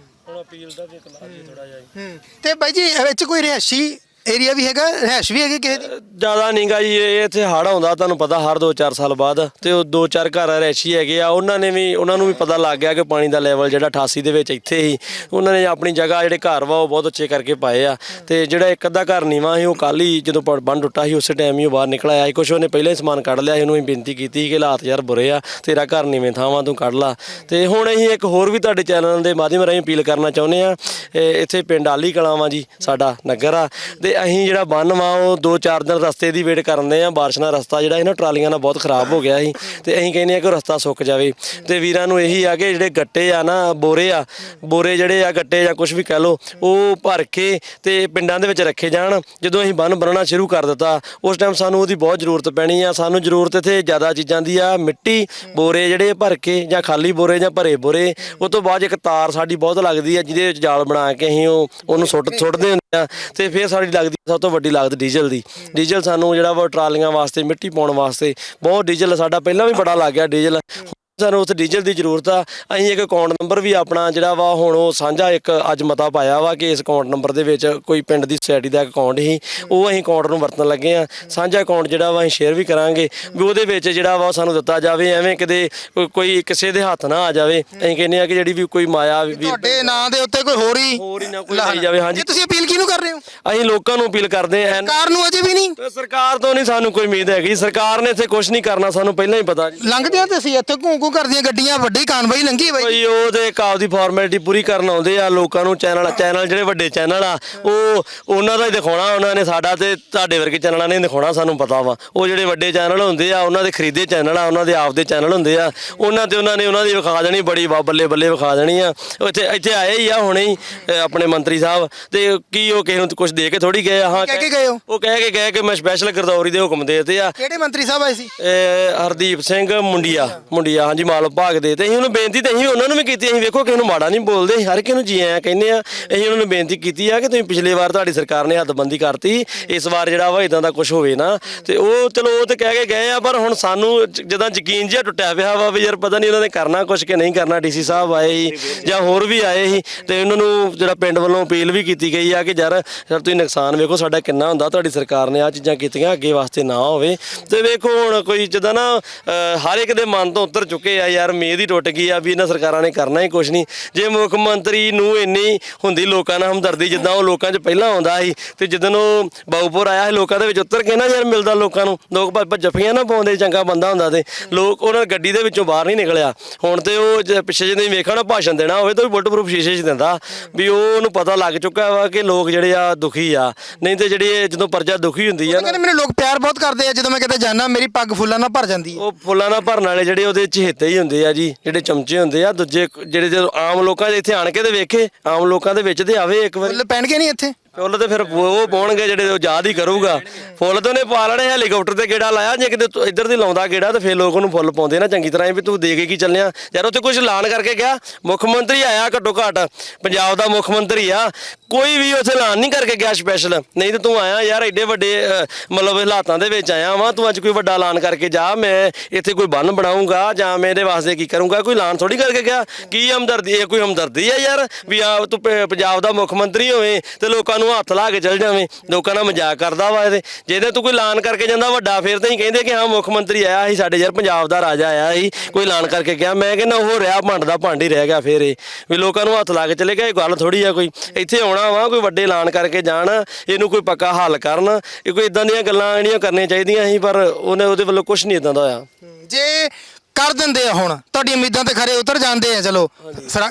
ਤੇ ਬਾਈ ਜੀ ਇਹ ਵਿੱਚ ਕੋਈ ਰਿਹਾਇਸ਼ੀ ਏਰੀਆ ਵੀ ਹੈਗਾ, ਰਿਹਾਇਸ਼ ਵੀ ਹੈਗੀ ਕਿਸੇ ਦੀ? ਜ਼ਿਆਦਾ ਨਹੀਂਗਾ ਜੀ, ਇਹ ਇੱਥੇ ਹੜ ਆਉਂਦਾ, ਤੁਹਾਨੂੰ ਪਤਾ ਹਰ 2-4 ਸਾਲ ਬਾਅਦ ਤੇ ਉਹ 2-4 ਘਰ ਰਹਿਸ਼ੀ ਹੈਗੇ ਆ। ਉਹਨਾਂ ਨੇ ਵੀ, ਉਹਨਾਂ ਨੂੰ ਵੀ ਪਤਾ ਲੱਗ ਗਿਆ ਕਿ ਪਾਣੀ ਦਾ ਲੈਵਲ ਜਿਹੜਾ 88 ਦੇ ਵਿੱਚ ਇੱਥੇ ਹੀ, ਉਹਨਾਂ ਨੇ ਆਪਣੀ ਜਗ੍ਹਾ ਜਿਹੜੇ ਘਰ ਵਾ, ਉਹ ਬਹੁਤ ਅੱਛੇ ਕਰਕੇ ਪਾਏ ਆ। ਤੇ ਜਿਹੜਾ ਇੱਕ ਅੱਧਾ ਘਰ ਨੀਵਾ ਸੀ, ਉਹ ਕੱਲ ਹੀ ਜਦੋਂ ਪ- ਬੰਨ ਟੁੱਟਾ ਸੀ, ਉਸੇ ਟਾਈਮ ਹੀ ਉਹ ਬਾਹਰ ਨਿਕਲ ਆਇਆ ਸੀ। ਕੁਛ ਉਹਨੇ ਪਹਿਲਾਂ ਹੀ ਸਮਾਨ ਕੱਢ ਲਿਆ ਸੀ, ਉਹਨੂੰ ਅਸੀਂ ਬੇਨਤੀ ਕੀਤੀ ਸੀ ਕਿ ਹਾਲਾਤ ਯਾਰ ਬੁਰੇ ਆ, ਤੇਰਾ ਘਰ ਨੀਵੇਂ ਥਾਵਾਂ ਤੂੰ ਕੱਢ ਲਾ। ਤੇ ਹੁਣ ਅਸੀਂ ਇੱਕ ਹੋਰ ਵੀ ਤੁਹਾਡੇ ਚੈਨਲ ਦੇ ਮਾਧਿਅਮ ਰਾਹੀਂ ਅਪੀਲ ਕਰਨਾ ਚਾਹੁੰਦੇ ਆ ਇੱਥੇ ਪਿੰਡ ਆਲੀ ਕਲਾਵਾਂ ਜੀ, ਸਾਡਾ ਨਗਰ ਆ। ਤੇ ਅਸੀਂ ਜਿਹੜਾ ਬੰਨ ਵਾ, ਉਹ 2-4 ਦਿਨ ਰਸਤੇ ਦੀ ਵੇਟ ਕਰਦੇ ਆ, ਬਾਰਿਸ਼ ਨਾਲ ਰਸਤਾ ਜਿਹੜਾ ਇਹਨਾਂ ਟਰਾਲੀਆਂ ਨਾਲ ਬਹੁਤ ਖਰਾਬ ਹੋ ਗਿਆ ਸੀ। ਤੇ ਅਸੀਂ ਕਹਿੰਦੇ ਆ ਕਿ ਉਹ ਰਸਤਾ ਸੁੱਕ ਜਾਵੇ। ਤੇ ਵੀਰਾਂ ਨੂੰ ਇਹੀ ਆ ਕਿ ਜਿਹੜੇ ਗੱਟੇ ਆ ਨਾ, ਬੋਰੇ ਆ, ਬੋਰੇ ਜਿਹੜੇ ਆ, ਗੱਟੇ ਜਾਂ ਕੁਝ ਵੀ ਕਹਿ ਲੋ ਉਹ ਭਰ ਕੇ ਤੇ ਪਿੰਡਾਂ ਦੇ ਵਿੱਚ ਰੱਖੇ ਜਾਣ। ਜਦੋਂ ਅਸੀਂ ਬੰਨ ਬਣਾਉਣਾ ਸ਼ੁਰੂ ਕਰ ਦਿੱਤਾ, ਉਸ ਟਾਈਮ ਸਾਨੂੰ ਉਹਦੀ ਬਹੁਤ ਜ਼ਰੂਰਤ ਪੈਣੀ ਆ। ਸਾਨੂੰ ਜ਼ਰੂਰਤ ਇੱਥੇ ਜ਼ਿਆਦਾ ਚੀਜ਼ਾਂ ਦੀ ਆ, ਮਿੱਟੀ, ਬੋਰੇ ਜਿਹੜੇ ਭਰ ਕੇ ਜਾਂ ਖਾਲੀ ਬੋਰੇ ਜਾਂ ਭਰੇ ਬੋਰੇ, ਉਹ ਤੋਂ ਬਾਅਦ ਇੱਕ ਤਾਰ ਸਾਡੀ ਬਹੁਤ ਲੱਗਦੀ ਆ, ਜਿਹਦੇ ਵਿੱਚ ਜਾਲ ਬਣਾ ਕੇ ਅਸੀਂ ਉਹ, ਉਹਨੂੰ ਸੁੱਟ ਸੁੱਟਦੇ ਆ, ਤੇ ਫਿਰ ਸਾਡੀ ਲੱਗਦੀ ਸਭ ਤੋਂ ਵੱਡੀ ਲਾਗਤ ਡੀਜ਼ਲ ਦੀ। ਡੀਜ਼ਲ ਸਾਨੂੰ ਜਿਹੜਾ ਵਾ ਟਰਾਲੀਆਂ ਵਾਸਤੇ, ਮਿੱਟੀ ਪਾਉਣ ਵਾਸਤੇ, ਬਹੁਤ ਡੀਜ਼ਲ ਸਾਡਾ ਪਹਿਲਾਂ ਵੀ ਬੜਾ ਲੱਗ ਗਿਆ ਡੀਜ਼ਲ। ਸਾਨੂੰ ਉੱਥੇ ਡੀਜ਼ਲ ਦੀ ਜ਼ਰੂਰਤ ਆ। ਅਸੀਂ ਇੱਕ ਅਕਾਊਂਟ ਨੰਬਰ ਵੀ ਆਪਣਾ ਜਿਹੜਾ ਵਾ ਹੁਣ ਉਹ ਸਾਂਝਾ ਇੱਕ ਅੱਜ ਮਤਾ ਪਾਇਆ ਵਾ ਕਿ ਇਸ ਅਕਾਊਂਟ ਨੰਬਰ ਦੇ ਵਿੱਚ ਕੋਈ ਪਿੰਡ ਦੀ ਸੁਸਾਇਟੀ ਦਾ ਅਕਾਊਂਟ ਹੀ ਉਹ ਅਸੀਂ ਅਕਾਊਂਟ ਨੂੰ ਵਰਤਣ ਲੱਗੇ ਆ। ਸਾਂਝਾ ਅਕਾਊਂਟ ਜਿਹੜਾ ਵਾ ਅਸੀਂ ਸ਼ੇਅਰ ਵੀ ਕਰਾਂਗੇ। ਵੀ ਉਹਦੇ ਵਿੱਚ ਜਿਹੜਾ ਵਾ ਉਹ ਸਾਨੂੰ ਦਿੱਤਾ ਜਾਵੇ ਐਵੇਂ ਕਿਤੇ ਕੋਈ- ਕਿਸੇ ਦੇ ਹੱਥ ਨਾ ਆ ਜਾਵੇ। ਅਸੀਂ ਕਹਿੰਦੇ ਆ ਕਿ ਜਿਹੜੀ ਵੀ ਕੋਈ ਮਾਇਆ ਵੀ ਤੁਹਾਡੇ ਨਾਂ ਦੇ ਉੱਤੇ ਕੋਈ ਹੋਰ ਹੀ ਹੋਰ ਹੀ ਨਾ ਕੋਈ ਲਈ ਜਾਵੇ ਹਾਂਜੀ। ਇਹ ਤੁਸੀਂ ਅਪੀਲ ਕਿਹਨੂੰ ਕਰ ਰਹੇ ਹੋ? ਅਸੀਂ ਲੋਕਾਂ ਨੂੰ ਅਪੀਲ ਕਰਦੇ ਆਂ ਕਾਰ ਨੂੰ ਅਜੇ ਵੀ ਨਹੀਂ। ਤੇ ਸਰਕਾਰ ਤੋਂ ਨਹੀਂ ਸਾਨੂੰ ਕੋਈ ਉਮੀਦ ਹੈਗੀ। ਸਰਕਾਰ ਨੇ ਇੱਥੇ ਕੁਝ ਨਹੀਂ ਕਰਨਾ ਸਾਨੂੰ ਪਹਿਲਾਂ ਹੀ ਪਤਾ ਜੀ। ਲੰਘਦੇ ਆ ਤੇ ਅਸੀਂ ਇੱਥੇ ਘੂੰ ਘੂੰ ਕਰਦੀਆਂ ਗੱਡੀਆਂ ਵੱਡੀ ਕਾਨਵਾਈ ਲੰਘੀ ਬਾਈ। ਭਾਈ ਉਹ ਤੇ ਇੱਕ ਆਪਦੀ ਫਾਰਮੈਲਿਟੀ ਪੂਰੀ ਕਰਨ ਆਉਂਦੇ ਆ ਲੋਕਾਂ ਨੂੰ ਚੈਨਲ ਚੈਨਲ ਜਿਹੜੇ ਵੱਡੇ ਚੈਨਲ ਆ ਉਹ ਉਹਨਾਂ ਦਾ ਹੀ ਦਿਖਾਉਣਾ ਉਹਨਾਂ ਨੇ ਸਾਡਾ ਤੇ ਤੁਹਾਡੇ ਵਰਗੇ ਚੈਨਲਾਂ ਨੇ ਦਿਖਾਉਣਾ ਸਾਨੂੰ ਪਤਾ ਵਾ। ਉਹ ਜਿਹੜੇ ਵੱਡੇ ਚੈਨਲ ਹੁੰਦੇ ਆ ਉਹਨਾਂ ਦੇ ਖਰੀਦੇ ਚੈਨਲ ਆ ਉਹਨਾਂ ਦੇ ਆਪਦੇ ਚੈਨਲ ਹੁੰਦੇ ਆ। ਉਹਨਾਂ ਤੇ ਉਹਨਾਂ ਨੇ ਉਹਨਾਂ ਦੀ ਵਿਖਾ ਦੇਣੀ ਬੜੀ ਵਾ ਬੱਲੇ ਬੱਲੇ ਵਿਖਾ ਦੇਣੀ ਆ। ਇੱਥੇ ਇੱਥੇ ਆਏ ਹੀ ਆ ਹੁਣੇ ਹੀ ਆਪਣੇ ਮੰਤਰੀ ਸਾਹਿਬ ਤੇ ਕੀ ਉਹ ਕਿਸੇ ਨੂੰ ਕੁਝ ਦੇ ਕੇ ਥੋੜੀ ਗਏ ਆ? ਹਾਂ ਕਹਿ ਕੇ ਗਏ ਹੋ? ਉਹ ਕਹਿ ਕੇ ਗਏ ਕਿ ਮੈਂ ਸਪੈਸ਼ਲ ਗਰਦੌਰੀ ਦੇ ਹੁਕਮ ਦੇਤੇ ਆ। ਕਿਹੜੇ ਮੰਤਰੀ ਸਾਹਿਬ ਆਏ ਸੀ? ਇਹ ਹਰਦੀਪ ਸਿੰਘ ਮੁੰਡੀਆ ਮੁੰਡੀਆ ਹਾਂਜੀ। ਮਾਲ ਵਿਭਾਗ ਦੇ ਤੇ ਅਸੀਂ ਉਹਨੂੰ ਬੇਨਤੀ ਤੇ ਅਸੀਂ ਉਹਨਾਂ ਨੂੰ ਵੀ ਕੀਤੀ ਅਸੀਂ ਵੇਖੋ ਕਿਸੇ ਨੂੰ ਮਾੜਾ ਨਹੀਂ ਬੋਲਦੇ ਅਸੀਂ ਹਰ ਕਿਸੇ ਨੂੰ ਜੀ ਆਇਆਂ ਕਹਿੰਦੇ ਆ ਅਸੀਂ ਉਹਨਾਂ ਨੂੰ ਬੇਨਤੀ ਕੀਤੀ ਆ ਕਿ ਤੁਸੀਂ ਪਿਛਲੇ ਵਾਰ ਤੁਹਾਡੀ ਸਰਕਾਰ ਨੇ ਹੱਦਬੰਦੀ ਕਰਤੀ ਇਸ ਵਾਰ ਜਿਹੜਾ ਵਾ ਇਦਾਂ ਦਾ ਕੁਝ ਹੋਵੇ ਨਾ ਤੇ ਉਹ ਚਲੋ ਉਹ ਤੇ ਕਹਿ ਕੇ ਗਏ ਆ ਪਰ ਹੁਣ ਸਾਨੂੰ ਜ- ਜਿੱਦਾਂ ਯਕੀਨ ਜਿਹਾ ਟੁੱਟਿਆ ਪਿਆ ਵਾ ਵੀ ਯਾਰ ਪਤਾ ਨਹੀਂ ਉਹਨਾਂ ਨੇ ਕਰਨਾ ਕੁਝ ਕਿ ਨਹੀਂ ਕਰਨਾ ਡੀਸੀ ਸਾਹਿਬ ਆਏ ਸੀ ਜਾਂ ਹੋਰ ਵੀ ਆਏ ਸੀ ਤੇ ਉਹਨਾਂ ਨੂੰ ਜਿਹੜਾ ਪਿੰਡ ਵੱਲੋਂ ਅਪੀਲ ਵੀ ਕੀਤੀ ਗਈ ਆ ਕਿ ਯਾਰ ਯਾਰ ਤੁਸੀਂ ਨੁਕਸਾਨ ਵੇਖੋ ਸਾਡਾ ਕਿੰਨਾ ਹੁੰਦਾ ਤੁਹਾਡੀ ਸਰਕਾਰ ਨੇ ਆ ਚੀਜ਼ਾਂ ਕੀਤੀਆਂ ਅੱਗੇ ਵਾਸਤੇ ਨਾ ਹੋਵੇ ਤੇ ਵੇਖੋ ਹੁਣ ਕੋਈ ਜਿੱਦਾਂ ਨਾ ਅਹ, ਹਰ ਇੱਕ ਦੇ ਮਨ ਤੋਂ ਉਤਰ ਚੁੱਕੇ ਆ ਯਾਰ ਮੇਦ ਹੀ ਟੁੱਟ ਗਈ ਆ ਵੀ ਇਹਨਾਂ ਸਰਕਾਰਾਂ ਨੇ ਕਰਨਾ ਹੀ ਕੁਝ ਨਹੀਂ। ਜੇ ਮੁੱਖ ਮੰਤਰੀ ਨੂੰ ਇੰਨੀ ਹੁੰਦੀ ਲੋਕਾਂ ਨਾਲ ਹਮਦਰਦੀ ਜਿੱਦਾਂ ਉਹ ਲੋਕਾਂ 'ਚ ਪਹਿਲਾਂ ਆਉਂਦਾ ਸੀ ਤੇ ਜਦੋਂ ਉਹ ਬਾਊਪੁਰ ਆਇਆ ਸੀ ਲੋਕਾਂ ਦੇ ਵਿੱਚ ਉਤਰ ਕੇ ਨਾ ਯਾਰ ਮਿਲਦਾ ਲੋਕਾਂ ਨੂੰ। ਲੋਕ ਭੱਜ ਜੱਫੀਆਂ ਨਾ ਪਾਉਂਦੇ ਚੰਗਾ ਬੰਦਾ ਹੁੰਦਾ ਤੇ। ਲੋਕ ਉਹਨਾਂ ਗੱਡੀ ਦੇ ਵਿੱਚੋਂ ਬਾਹਰ ਨਹੀਂ ਨਿਕਲਿਆ। ਹੁਣ ਤੇ ਉਹ ਜੇ ਪਿੱਛੇ ਜਿਹੇ ਨਹੀਂ ਵੇਖਣਾ ਭਾਸ਼ਣ ਦੇਣਾ ਹੋਵੇ ਤਾਂ ਉਹ ਬੁੱਟ ਪ੍ਰੂਫ ਸ਼ੀਸ਼ੇ 'ਚ ਦਿੰਦਾ। ਵੀ ਉਹ ਉਹਨੂੰ ਪਤਾ ਲੱਗ ਚੁੱਕਾ ਵਾ ਕਿ ਲੋਕ ਜਿਹੜੇ ਆ ਦੁਖੀ ਆ। ਨਹੀਂ ਤੇ ਜਿਹੜੀ ਜਦੋਂ ਪ੍ਰਜਾ ਦੁਖੀ ਹੁੰਦੀ ਆ ਨਾ ਕਹਿੰਦੇ ਮੈਨੂੰ ਲੋਕ ਪਿਆਰ ਬਹੁਤ ਕਰਦੇ ਆ ਜਦੋਂ ਮੈਂ ਕਿਤੇ ਜਾਣਾ ਮੇਰੀ ਪੱਗ ਫੁੱਲਾਂ ਨਾਲ ਭਰ ਜਾਂਦੀ ਹੈ ਉਹ ਫੁੱਲਾਂ ਨਾਲ ਭਰਨ ਵਾਲੇ ਜਿਹੜੇ ਉਹਦੇ ਚਹੇਤੇ ਹੀ ਹੁੰਦੇ ਆ ਜੀ, ਜਿਹੜੇ ਚਮਚੇ ਹੁੰਦੇ ਆ, ਦੂਜੇ ਜਿਹੜੇ ਜਦੋਂ ਆਮ ਲੋਕਾਂ ਦੇ ਇੱਥੇ ਆਣ ਕੇ ਤੇ ਵੇਖੇ, ਆਮ ਲੋਕਾਂ ਦੇ ਵਿੱਚ ਤੇ ਆਵੇ ਇੱਕ ਵਾਰੀ। ਪੈਣਗੇ ਨਹੀਂ ਇੱਥੇ? ਫੁੱਲ ਤੇ ਫਿਰ ਉਹ ਪਾਉਣਗੇ ਜਿਹੜੇ ਉਹ ਯਾਦ ਹੀ ਕਰੂਗਾ। ਫੁੱਲ ਤੇ ਉਹਨੇ ਪਾ ਲੈਣੇ, ਹੈਲੀਕਾਪਟਰ ਤੇ ਗੇੜਾ ਲਾਇਆ, ਜੇ ਕਿਤੇ ਤੂੰ ਇੱਧਰ ਦੀ ਲਾਉਂਦਾ ਗੇੜਾ ਤੇ ਫਿਰ ਲੋਕ ਉਹਨੂੰ ਫੁੱਲ ਪਾਉਂਦੇ ਨਾ, ਚੰਗੀ ਤਰ੍ਹਾਂ ਵੀ ਤੂੰ ਦੇ ਕੇ ਕੀ ਚੱਲਿਆ ਯਾਰ ਉੱਥੇ ਕੁਝ ਐਲਾਨ ਕਰਕੇ ਗਿਆ, ਮੁੱਖ ਮੰਤਰੀ ਆਇਆ ਘੱਟੋ ਘੱਟ, ਪੰਜਾਬ ਦਾ ਮੁੱਖ ਮੰਤਰੀ ਆ, ਕੋਈ ਵੀ ਉੱਥੇ ਐਲਾਨ ਨਹੀਂ ਕਰਕੇ ਗਿਆ ਸਪੈਸ਼ਲ ਨਹੀਂ ਤੇ ਤੂੰ ਆਇਆ ਯਾਰ ਐਡੇ ਵੱਡੇ ਮਤਲਬ ਹਾਲਾਤਾਂ ਦੇ ਵਿੱਚ ਆਇਆ ਵਾਂ, ਤੂੰ ਅੱਜ ਕੋਈ ਵੱਡਾ ਐਲਾਨ ਕਰਕੇ ਜਾ, ਮੈਂ ਇੱਥੇ ਕੋਈ ਬੰਨ ਬਣਾਉਂਗਾ ਜਾਂ ਮੈਂ ਇਹਦੇ ਵਾਸਤੇ ਕੀ ਕਰੂੰਗਾ, ਕੋਈ ਐਲਾਨ ਥੋੜੀ ਕਰਕੇ ਗਿਆ। ਕੀ ਹਮਦਰਦੀ, ਇਹ ਕੋਈ ਹਮਦਰਦੀ ਆ ਯਾਰ, ਵੀ ਆ ਤੂੰ ਪੰਜਾਬ ਦਾ ਮੁੱਖ ਮੰਤਰੀ ਹੋਵੇਂ ਤੇ ਲੋਕਾਂ ਨੂੰ ਹੱਥ ਲਾ ਕੇ ਚੱਲ ਜਾਵੇਂ, ਲੋਕਾਂ ਨਾਲ ਮਜ਼ਾਕ ਕਰਦਾ ਵਾ ਇਹਦੇ ਜਿਹਦੇ ਤੂੰ ਕੋਈ ਐਲਾਨ ਕਰਕੇ ਜਾਂਦਾ ਵੱਡਾ, ਫੇਰ ਤਾਂ ਹੀ ਕਹਿੰਦੇ ਕਿ ਹਾਂ, ਮੁੱਖ ਮੰਤਰੀ ਆਇਆ ਸੀ, ਸਾਡੇ ਯਾਰ ਪੰਜਾਬ ਦਾ ਰਾਜਾ ਆਇਆ ਸੀ। ਕੋਈ ਐਲਾਨ ਕਰਕੇ ਗਿਆ। ਮੈਂ ਕਹਿੰਦਾ, ਉਹ ਰਿਹਾ, ਭੰਡ ਦਾ ਭੰਡ ਹੀ ਰਹਿ ਗਿਆ ਫੇਰ ਇਹ। ਵੀ ਲੋਕਾਂ ਨੂੰ ਹੱਥ ਲਾ ਕੇ ਚਲੇ ਗਿਆ ਇਹ ਗੱਲ ਥੋੜੀ ਆ ਕੋਈ। ਇੱਥੇ ਆਉਣਾ ਵਾ, ਕੋਈ ਵੱਡੇ ਐਲਾਨ ਕਰਕੇ ਜਾਣ, ਇਹਨੂੰ ਕੋਈ ਪੱਕਾ ਹੱਲ ਕਰਨ। ਇਹ ਕੋਈ ਇਦਾਂ ਦੀਆਂ ਗੱਲਾਂ ਜਿਹੜੀਆਂ ਕਰਨੀਆਂ ਚਾਹੀਦੀਆਂ ਸੀ, ਪਰ ਉਹਨੇ ਉਹਦੇ ਵੱਲੋਂ ਕੁਝ ਨਹੀਂ ਇਦਾਂ ਦਾ ਹੋਇਆ। ਜੇ ਕਰ ਦਿੰਦੇ ਆ ਹੁਣ। ਤੁਹਾਡੀ ਉਮੀਦਾਂ ਤੇ ਖਰੇ ਉਤਰ ਜਾਂਦੇ ਆ ਚਲੋ।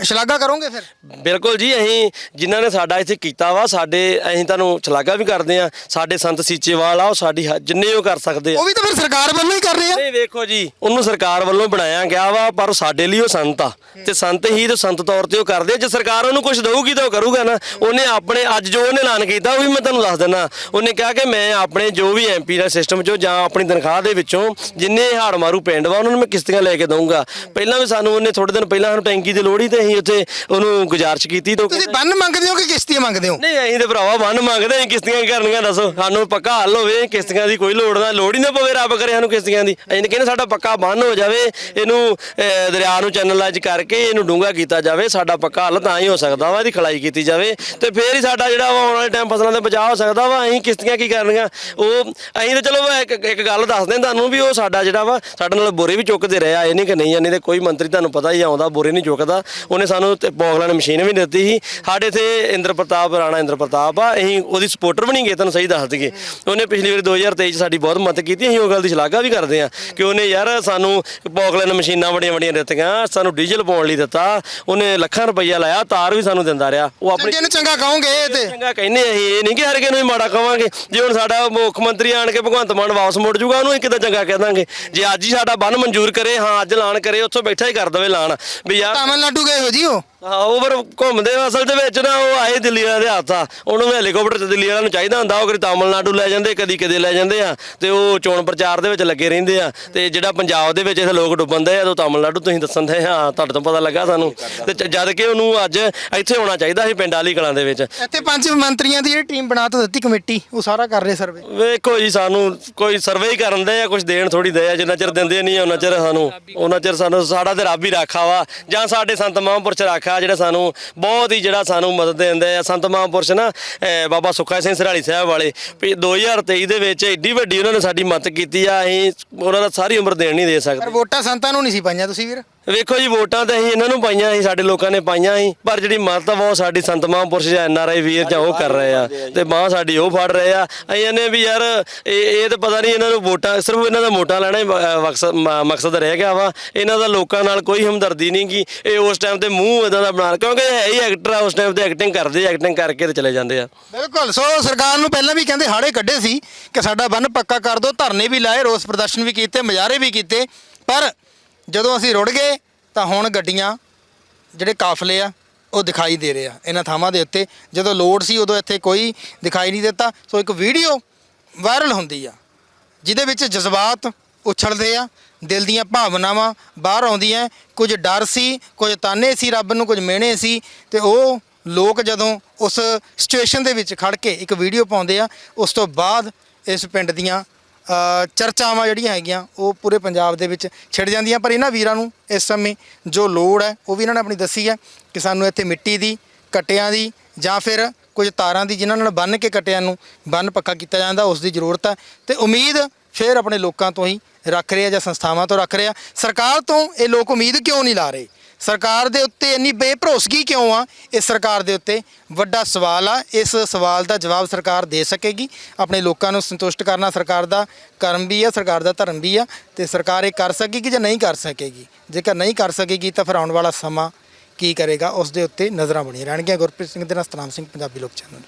ਸ਼ਲਾਘਾ ਕਰੋਗੇ ਫਿਰ? ਬਿਲਕੁਲ ਜੀ ਅਸੀਂ ਜਿਨ੍ਹਾਂ ਨੇ ਸਾਡਾ ਇੱਥੇ ਕੀਤਾ ਵਾ ਸਾਡੇ ਅਸੀਂ ਤੁਹਾਨੂੰ ਸ਼ਲਾਘਾ ਵੀ ਕਰਦੇ ਆ। ਸਾਡੇ ਸੰਤ ਸੀਚੇਵਾਲ ਆ ਉਹ ਸਾਡੀ ਹ- ਜਿੰਨੇ ਉਹ ਕਰ ਸਕਦੇ ਆ। ਉਹ ਵੀ ਤਾਂ ਫਿਰ ਸਰਕਾਰ ਵੱਲੋਂ ਹੀ ਕਰ ਰਹੇ ਆ। ਨਹੀਂ ਵੇਖੋ ਜੀ ਉਹਨੂੰ ਸਰਕਾਰ ਵੱਲੋਂ ਬਣਾਇਆ ਗਿਆ ਵਾ ਪਰ ਸਾਡੇ ਲਈ ਉਹ ਸੰਤ ਆ। ਤੇ ਸੰਤ ਹੀ ਤੇ ਸੰਤ ਤੌਰ ਤੇ ਉਹ ਕਰਦੇ ਆ। ਜੇ ਸਰਕਾਰ ਉਹਨੂੰ ਕੁਝ ਦਊਗੀ ਤਾਂ ਉਹ ਕਰੂਗਾ ਨਾ। ਉਹਨੇ ਆਪਣੇ ਅੱਜ ਜੋ ਉਹਨੇ ਐਲਾਨ ਕੀਤਾ ਉਹ ਵੀ ਮੈਂ ਤੁਹਾਨੂੰ ਦੱਸ ਦਿੰਦਾ। ਉਹਨੇ ਕਿਹਾ ਕਿ ਮੈਂ ਆਪਣੇ ਜੋ ਵੀ ਐਮਪੀ ਦਾ ਸਿਸਟਮ ਚੋਂ ਜਾਂ ਆਪਣੀ ਤਨਖਾਹ ਦੇ ਵਿੱਚੋਂ ਜਿੰਨੇ ਹਾੜ ਮਾਰੂ ਪਿੰਡ ਵਾ ਉਹਨਾਂ ਨੂੰ ਮੈਂ ਕਿਸ਼ਤੀਆਂ ਕਿਸ਼ਤੀਆਂ ਲੈ ਕੇ ਦਊਂਗਾ। ਪਹਿਲਾਂ ਵੀ ਸਾਨੂੰ ਉਹਨੇ ਥੋੜੇ ਦਿਨ ਪਹਿਲਾਂ ਸਾਨੂੰ ਟੈਂਕੀ ਦੀ ਲੋੜ ਹੀ ਤੇ ਅਸੀਂ ਉੱਥੇ ਉਹਨੂੰ ਗੁਜ਼ਾਰਿਸ਼ ਕੀਤੀ ਤੋਂ ਤੁਸੀਂ ਬੰਨ ਮੰਗਦੇ ਹੋ ਕਿ ਕਿਸ਼ਤੀਆਂ ਮੰਗਦੇ ਹੋ? ਨਹੀਂ ਅਸੀਂ ਤੇ ਭਰਾਵਾ ਬੰਨ ਮੰਗਦੇ ਅਸੀਂ ਕਿਸ਼ਤੀਆਂ ਕੀ ਕਰਨੀਆਂ ਦੱਸੋ? ਸਾਨੂੰ ਪੱਕਾ ਹੱਲ ਹੋਵੇ ਕਿਸ਼ਤੀਆਂ ਦੀ ਕੋਈ ਲੋੜ ਨਾ ਲੋੜ ਹੀ ਨਾ ਪਵੇ ਰੱਬ ਕਰੇ ਸਾਨੂੰ ਕਿਸ਼ਤੀਆਂ ਦੀ। ਅਸੀਂ ਕਹਿੰਦੇ ਸਾਡਾ ਪੱਕਾ ਬੰਨ ਹੋ ਜਾਵੇ ਇਹਨੂੰ ਦਰਿਆ ਨੂੰ ਚੈਨਲਾਈਜ਼ ਕਰਕੇ ਇਹਨੂੰ ਡੂੰਘਾ ਕੀਤਾ ਜਾਵੇ ਸਾਡਾ ਪੱਕਾ ਹੱਲ ਤਾਂ ਹੀ ਹੋ ਸਕਦਾ ਵਾ ਇਹਦੀ ਖਲਾਈ ਕੀਤੀ ਜਾਵੇ। ਤੇ ਫੇਰ ਹੀ ਸਾਡਾ ਜਿਹੜਾ ਵਾ ਆਉਣ ਵਾਲੇ ਟਾਈਮ ਫਸਲਾਂ ਦਾ ਬਚਾਅ ਹੋ ਸਕਦਾ ਵਾ ਅਸੀਂ ਕਿਸ਼ਤੀਆਂ ਕੀ ਕਰਨੀਆਂ? ਉਹ ਅਸੀਂ ਤਾਂ ਚਲੋ ਇੱਕ ਇੱਕ ਗੱਲ ਦੱਸਦੇ ਤੁਹਾਨੂੰ ਵੀ ਉਹ ਸਾਡਾ ਜਿਹੜਾ ਵਾ ਸਾਡੇ ਨਾਲ ਬੋਰੇ ਵੀ ਚੁੱਕਦੇ ਰਿਹਾ ਇਹ ਨਹੀਂ ਕਿ ਨਹੀਂ ਨਹੀਂ ਤੇ ਕੋਈ ਮੰਤਰੀ ਤੁਹਾਨੂੰ ਪਤਾ ਹੀ ਆਉਂਦਾ ਬੋਰੇ ਨਹੀਂ ਚੁੱਕਦਾ ਉਹਨੇ ਸਾਨੂੰ ਤੇ ਪੌਗਲੈਂਡ ਮਸ਼ੀਨ ਵੀ ਦਿੱਤੀ ਸੀ। ਸਾਡੇ ਇੱਥੇ ਇੰਦਰ ਪ੍ਰਤਾਪ ਰਾਣਾ ਇੰਦਰ ਪ੍ਰਤਾਪ ਆ ਅਸੀਂ ਉਹਦੀ ਸਪੋਰਟਰ ਬਣੀ ਗਏ ਤੁਹਾਨੂੰ ਸਹੀ ਦੱਸ ਦਈਏ। ਉਹਨੇ ਪਿਛਲੀ ਵਾਰੀ 2023 ਚ ਸਾਡੀ ਬਹੁਤ ਮਦਦ ਕੀਤੀ ਅਸੀਂ ਉਹ ਗੱਲ ਦੀ ਸ਼ਲਾਘਾ ਵੀ ਕਰਦੇ ਆ ਕਿ ਉਹਨੇ ਯਾਰ ਸਾਨੂੰ ਪੌਗਲੈਂਡ ਮਸ਼ੀਨਾਂ ਬੜੀਆਂ ਬੜੀਆਂ ਦਿੱਤੀਆਂ ਸਾਨੂੰ ਡੀਜ਼ਲ ਪਾਉਣ ਲਈ ਦਿੱਤਾ ਉਹਨੇ ਲੱਖਾਂ ਰੁਪਈਆ ਲਾਇਆ ਤਾਰ ਵੀ ਸਾਨੂੰ ਦਿੰਦਾ ਰਿਹਾ। ਉਹ ਆਪਣੀ ਚੰਗੇ ਨੂੰ ਚੰਗਾ ਕਹੋਗੇ ਇਹ ਤੇ। ਚੰਗਾ ਕਹਿੰਦੇ ਅਸੀਂ ਇਹ ਨਹੀਂ ਕਿ ਹਰ ਕਿਸੇ ਨੂੰ ਹੀ ਮਾੜਾ ਕਵਾਂਗੇ। ਜੇ ਹੁਣ ਸਾਡਾ ਮੁੱਖ ਮੰਤਰੀ ਆਣ ਕੇ ਭਗਵੰਤ ਮਾਨ ਵਾਪਸ ਮੁੜ ਜੂਗਾ ਉਹਨੂੰ ਅਸੀਂ ਕਿੱਦਾਂ ਚੰਗਾ ਕਹਿ ਦਾਂਗੇ? ਜੇ ਅੱਜ ਹੀ ਸਾਡਾ ਬੰਨ ਮਨਜ਼ੂਰ ਕਰੇ ਹਾਂ ਅੱਜ ਐਲਾਨ ਕਰੇ ਉੱਥੋਂ ਬੈਠਾ ਹੀ ਕਰ ਦਵੇ ਐਲਾਨ। ਵੀ ਯਾਰ ਤਾਮਿਲਨਾਡੂ ਗਏ ਹੋ ਜੀ ਉਹ? ਹਾਂ ਉਹ ਫਿਰ ਘੁੰਮਦੇ ਅਸਲ ਦੇ ਵਿੱਚ ਨਾ ਉਹ ਆਏ ਦਿੱਲੀ ਵਾਲਿਆਂ ਦੇ ਹੱਥ ਆ। ਉਹਨੂੰ ਹੈਲੀਕਾਪਟਰ ਤੇ ਦਿੱਲੀ ਵਾਲਿਆਂ ਨੂੰ ਚਾਹੀਦਾ ਹੁੰਦਾ ਉਹ ਕਦੀ ਤਾਮਿਲਨਾਡੂ ਲੈ ਜਾਂਦੇ ਕਦੀ ਕਦੇ ਲੈ ਜਾਂਦੇ ਆ। ਤੇ ਉਹ ਚੋਣ ਪ੍ਰਚਾਰ ਦੇ ਵਿੱਚ ਲੱਗੇ ਰਹਿੰਦੇ ਆ। ਤੇ ਜਿਹੜਾ ਪੰਜਾਬ ਦੇ ਵਿੱਚ ਇੱਥੇ ਲੋਕ ਡੁੱਬਣ ਦੇ ਆ ਉਹ ਤਾਮਿਲਨਾਡੂ ਤੁਸੀਂ ਦੱਸਣ ਦੇ ਹਾਂ ਤੁਹਾਡੇ ਤੋਂ ਪਤਾ ਲੱਗਾ ਸਾਨੂੰ। ਤੇ ਜਦ ਕਿ ਉਹਨੂੰ ਅੱਜ ਇੱਥੇ ਆਉਣਾ ਚਾਹੀਦਾ ਸੀ ਪਿੰਡ ਵਾਲੀ ਕਲਾਂ ਦੇ ਵਿੱਚ। ਇੱਥੇ ਪੰਜ ਮੰਤਰੀਆਂ ਦੀ ਜਿਹੜੀ ਟੀਮ ਬਣਾ ਤਾਂ ਦਿੱਤੀ ਕਮੇਟੀ ਉਹ ਸਾਰਾ ਕਰ ਰਹੇ ਸਰਵੇ। ਵੇਖੋ ਜੀ ਸਾਨੂੰ ਕੋਈ ਸਰਵੇ ਹੀ ਕਰਨ ਦੇ ਆ ਕੁਝ ਦੇਣ ਥੋੜੀ ਦੇ ਆ ਜਿੰਨਾ ਚਿਰ ਦਿੰਦੇ ਨਹੀਂ ਉਹਨਾਂ ਚਿਰ ਸਾਨੂੰ, ਉਹਨਾਂ ਚਿਰ ਸਾਨੂੰ ਸਾਡਾ ਤੇ ਰੱਬ ਹੀ ਰਾਖਾ ਵਾ, ਜਾਂ ਸਾਡੇ ਸੰਤ ਮਹਾਂਪੁਰਸ਼ ਰਾਖਾ, ਜਿਹੜਾ ਸਾਨੂੰ ਬਹੁਤ ਹੀ ਜਿਹੜਾ ਸਾਨੂੰ ਮਦਦ ਦਿੰਦੇ ਆ। ਸੰਤ ਮਹਾਂਪੁਰਸ਼ ਨਾ ਅਹ ਬਾਬਾ ਸੁੱਖਾ ਸਿੰਘ ਸਰਾਲੀ ਸਾਹਿਬ ਵਾਲੇ, ਵੀ 2023 ਦੇ ਵਿੱਚ ਏਡੀ ਵੱਡੀ ਉਹਨਾਂ ਨੇ ਸਾਡੀ ਮਦਦ ਕੀਤੀ ਆ, ਅਸੀਂ ਉਹਨਾਂ ਦਾ ਸਾਰੀ ਉਮਰ ਦੇਣ ਨਹੀਂ ਦੇ ਪਰ ਸਕਦੇ ਵੋਟਾਂ ਸੰਤਾਂ ਨੂੰ ਨਹੀਂ ਸੀ ਪਾਈਆਂ ਤੁਸੀਂ ਵੀਰ? ਵੇਖੋ ਜੀ, ਵੋਟਾਂ ਤਾਂ ਅਸੀਂ ਇਹਨਾਂ ਨੂੰ ਪਾਈਆਂ ਸੀ, ਸਾਡੇ ਲੋਕਾਂ ਨੇ ਪਾਈਆਂ ਸੀ, ਪਰ ਜਿਹੜੀ ਮਦਦ ਉਹ ਸਾਡੀ ਸੰਤ ਮਹਾਂਪੁਰਸ਼ ਜਾਂ ਐਨਆਰਆਈ ਵੀਰ ਜਾਂ ਉਹ ਕਰ ਰਹੇ ਆ ਤੇ ਬਾਹ ਸਾਡੀ ਉਹ ਫੜ ਰਹੇ ਆ। ਅਸੀਂ ਇਹਨੇ ਵੀ ਯਾਰ, ਇਹ ਇਹ ਤਾਂ ਪਤਾ ਨਹੀਂ ਇਹਨਾਂ ਨੂੰ ਵੋਟਾਂ, ਸਿਰਫ ਇਹਨਾਂ ਦਾ ਵੋਟਾਂ ਲੈਣਾ ਹੀ ਮਕਸਦ ਰਹਿ ਗਿਆ ਵਾ। ਇਹਨਾਂ ਦਾ ਲੋਕਾਂ ਨਾਲ ਕੋਈ ਹਮਦਰਦੀ ਨਹੀਂ ਗੀ। ਇਹ ਉਸ ਟਾਈਮ ਤੇ ਮੂੰਹ ਇਦਾਂ ਦਾ ਬਣਾ, ਕਿਉਂਕਿ ਇਹ ਐਕਟਰ ਆ, ਉਸ ਟਾਈਮ ਤੇ ਐਕਟਿੰਗ ਕਰਦੇ ਐਕਟਿੰਗ ਕਰਕੇ ਤੇ ਚਲੇ ਜਾਂਦੇ ਆ। ਬਿਲਕੁਲ, ਸੋ ਸਰਕਾਰ ਨੂੰ ਪਹਿਲਾਂ ਵੀ ਕਹਿੰਦੇ ਹਾੜੇ ਕੱਢੇ ਸੀ ਕਿ ਸਾਡਾ ਬੰਨ ਪੱਕਾ ਕਰ ਦਿਓ ਧਰਨੇ ਵੀ ਲਾਏ, ਰੋਸ ਪ੍ਰਦਰਸ਼ਨ ਵੀ ਕੀਤੇ, ਮੁਜ਼ਾਹਰੇ ਵੀ ਕੀਤੇ, ਪਰ ਜਦੋਂ ਅਸੀਂ ਰੁੜ ਗਏ ਤਾਂ ਹੁਣ ਗੱਡੀਆਂ ਜਿਹੜੇ ਕਾਫਲੇ ਆ, ਉਹ ਦਿਖਾਈ ਦੇ ਰਹੇ ਆ, ਇਹਨਾਂ ਥਾਵਾਂ ਦੇ ਉੱਤੇ। ਜਦੋਂ ਲੋਡ ਸੀ ਉਦੋਂ ਇੱਥੇ ਕੋਈ ਦਿਖਾਈ ਨਹੀਂ ਦਿੱਤਾ। ਸੋ ਇੱਕ ਵੀਡੀਓ ਵਾਇਰਲ ਹੁੰਦੀ ਆ, ਜਿਹਦੇ ਵਿੱਚ ਜਜ਼ਬਾਤ ਉਛਲਦੇ ਆ, ਦਿਲ ਦੀਆਂ ਭਾਵਨਾਵਾਂ ਬਾਹਰ ਆਉਂਦੀਆਂ ਕੁਝ ਡਰ ਸੀ, ਕੁਝ ਤਾਨੇ ਸੀ ਰੱਬ ਨੂੰ, ਕੁਝ ਮਿਹਣੇ ਸੀ। ਤੇ ਉਹ ਲੋਕ ਜਦੋਂ ਉਸ ਸਿਚੁਏਸ਼ਨ ਦੇ ਵਿੱਚ ਖੜ ਕੇ ਇੱਕ ਵੀਡੀਓ ਪਾਉਂਦੇ ਆ, ਉਸ ਤੋਂ ਬਾਅਦ ਇਸ ਪਿੰਡ ਦੀਆਂ ਚਰਚਾਵਾਂ ਜਿਹੜੀਆਂ ਹੈਗੀਆਂ, ਉਹ ਪੂਰੇ ਪੰਜਾਬ ਦੇ ਵਿੱਚ ਛਿੜ ਜਾਂਦੀਆਂ। ਪਰ ਇਹਨਾਂ ਵੀਰਾਂ ਨੂੰ ਇਸ ਸਮੇਂ ਜੋ ਲੋੜ ਹੈ, ਉਹ ਵੀ ਇਹਨਾਂ ਨੇ ਆਪਣੀ ਦੱਸੀ ਹੈ ਕਿ ਸਾਨੂੰ ਇੱਥੇ ਮਿੱਟੀ ਦੀ, ਕਟਿਆਂ ਦੀ ਜਾਂ ਫਿਰ ਕੁਝ ਤਾਰਾਂ ਦੀ ਜਿਨ੍ਹਾਂ ਨਾਲ ਬੰਨ ਕੇ ਕਟਿਆਂ ਨੂੰ ਬੰਨ ਪੱਕਾ ਕੀਤਾ ਜਾਂਦਾ, ਉਸ ਦੀ ਜ਼ਰੂਰਤ ਹੈ। ਤੇ ਉਮੀਦ ਫਿਰ ਆਪਣੇ ਲੋਕਾਂ ਤੋਂ ਹੀ ਰੱਖ ਰਹੇ ਆ ਜਾਂ ਸੰਸਥਾਵਾਂ ਤੋਂ ਰੱਖ ਰਹੇ ਆ। ਸਰਕਾਰ ਤੋਂ ਇਹ ਲੋਕ ਉਮੀਦ ਕਿਉਂ ਨਹੀਂ ਲਾ ਰਹੇ? ਸਰਕਾਰ ਦੇ ਉੱਤੇ ਇੰਨੀ ਬੇਭਰੋਸਗੀ ਕਿਉਂ ਆ? ਇਸ ਸਰਕਾਰ ਦੇ ਉੱਤੇ ਵੱਡਾ ਸਵਾਲ ਆ। ਇਸ ਸਵਾਲ ਦਾ ਜਵਾਬ ਸਰਕਾਰ ਦੇ ਸਕੇਗੀ। ਆਪਣੇ ਲੋਕਾਂ ਨੂੰ ਸੰਤੁਸ਼ਟ ਕਰਨਾ ਸਰਕਾਰ ਦਾ ਕਰਮ ਵੀ ਆ, ਸਰਕਾਰ ਦਾ ਧਰਮ ਵੀ ਆ ਤੇ ਸਰਕਾਰ ਇਹ ਕਰ ਸਕੇਗੀ ਜਾਂ ਨਹੀਂ ਕਰ ਸਕੇਗੀ? ਜੇਕਰ ਨਹੀਂ ਕਰ ਸਕੇਗੀ ਤਾਂ ਫਿਰ ਆਉਣ ਵਾਲਾ ਸਮਾਂ ਕੀ ਕਰੇਗਾ? ਉਸ ਦੇ ਉੱਤੇ ਨਜ਼ਰਾਂ ਬਣੀਆਂ ਰਹਿਣਗੀਆਂ। ਗੁਰਪ੍ਰੀਤ ਸਿੰਘ ਦੇ ਨਾਲ ਸਤਨਾਮ ਸਿੰਘ, ਪੰਜਾਬੀ ਲੋਕ ਚੈਨਲ।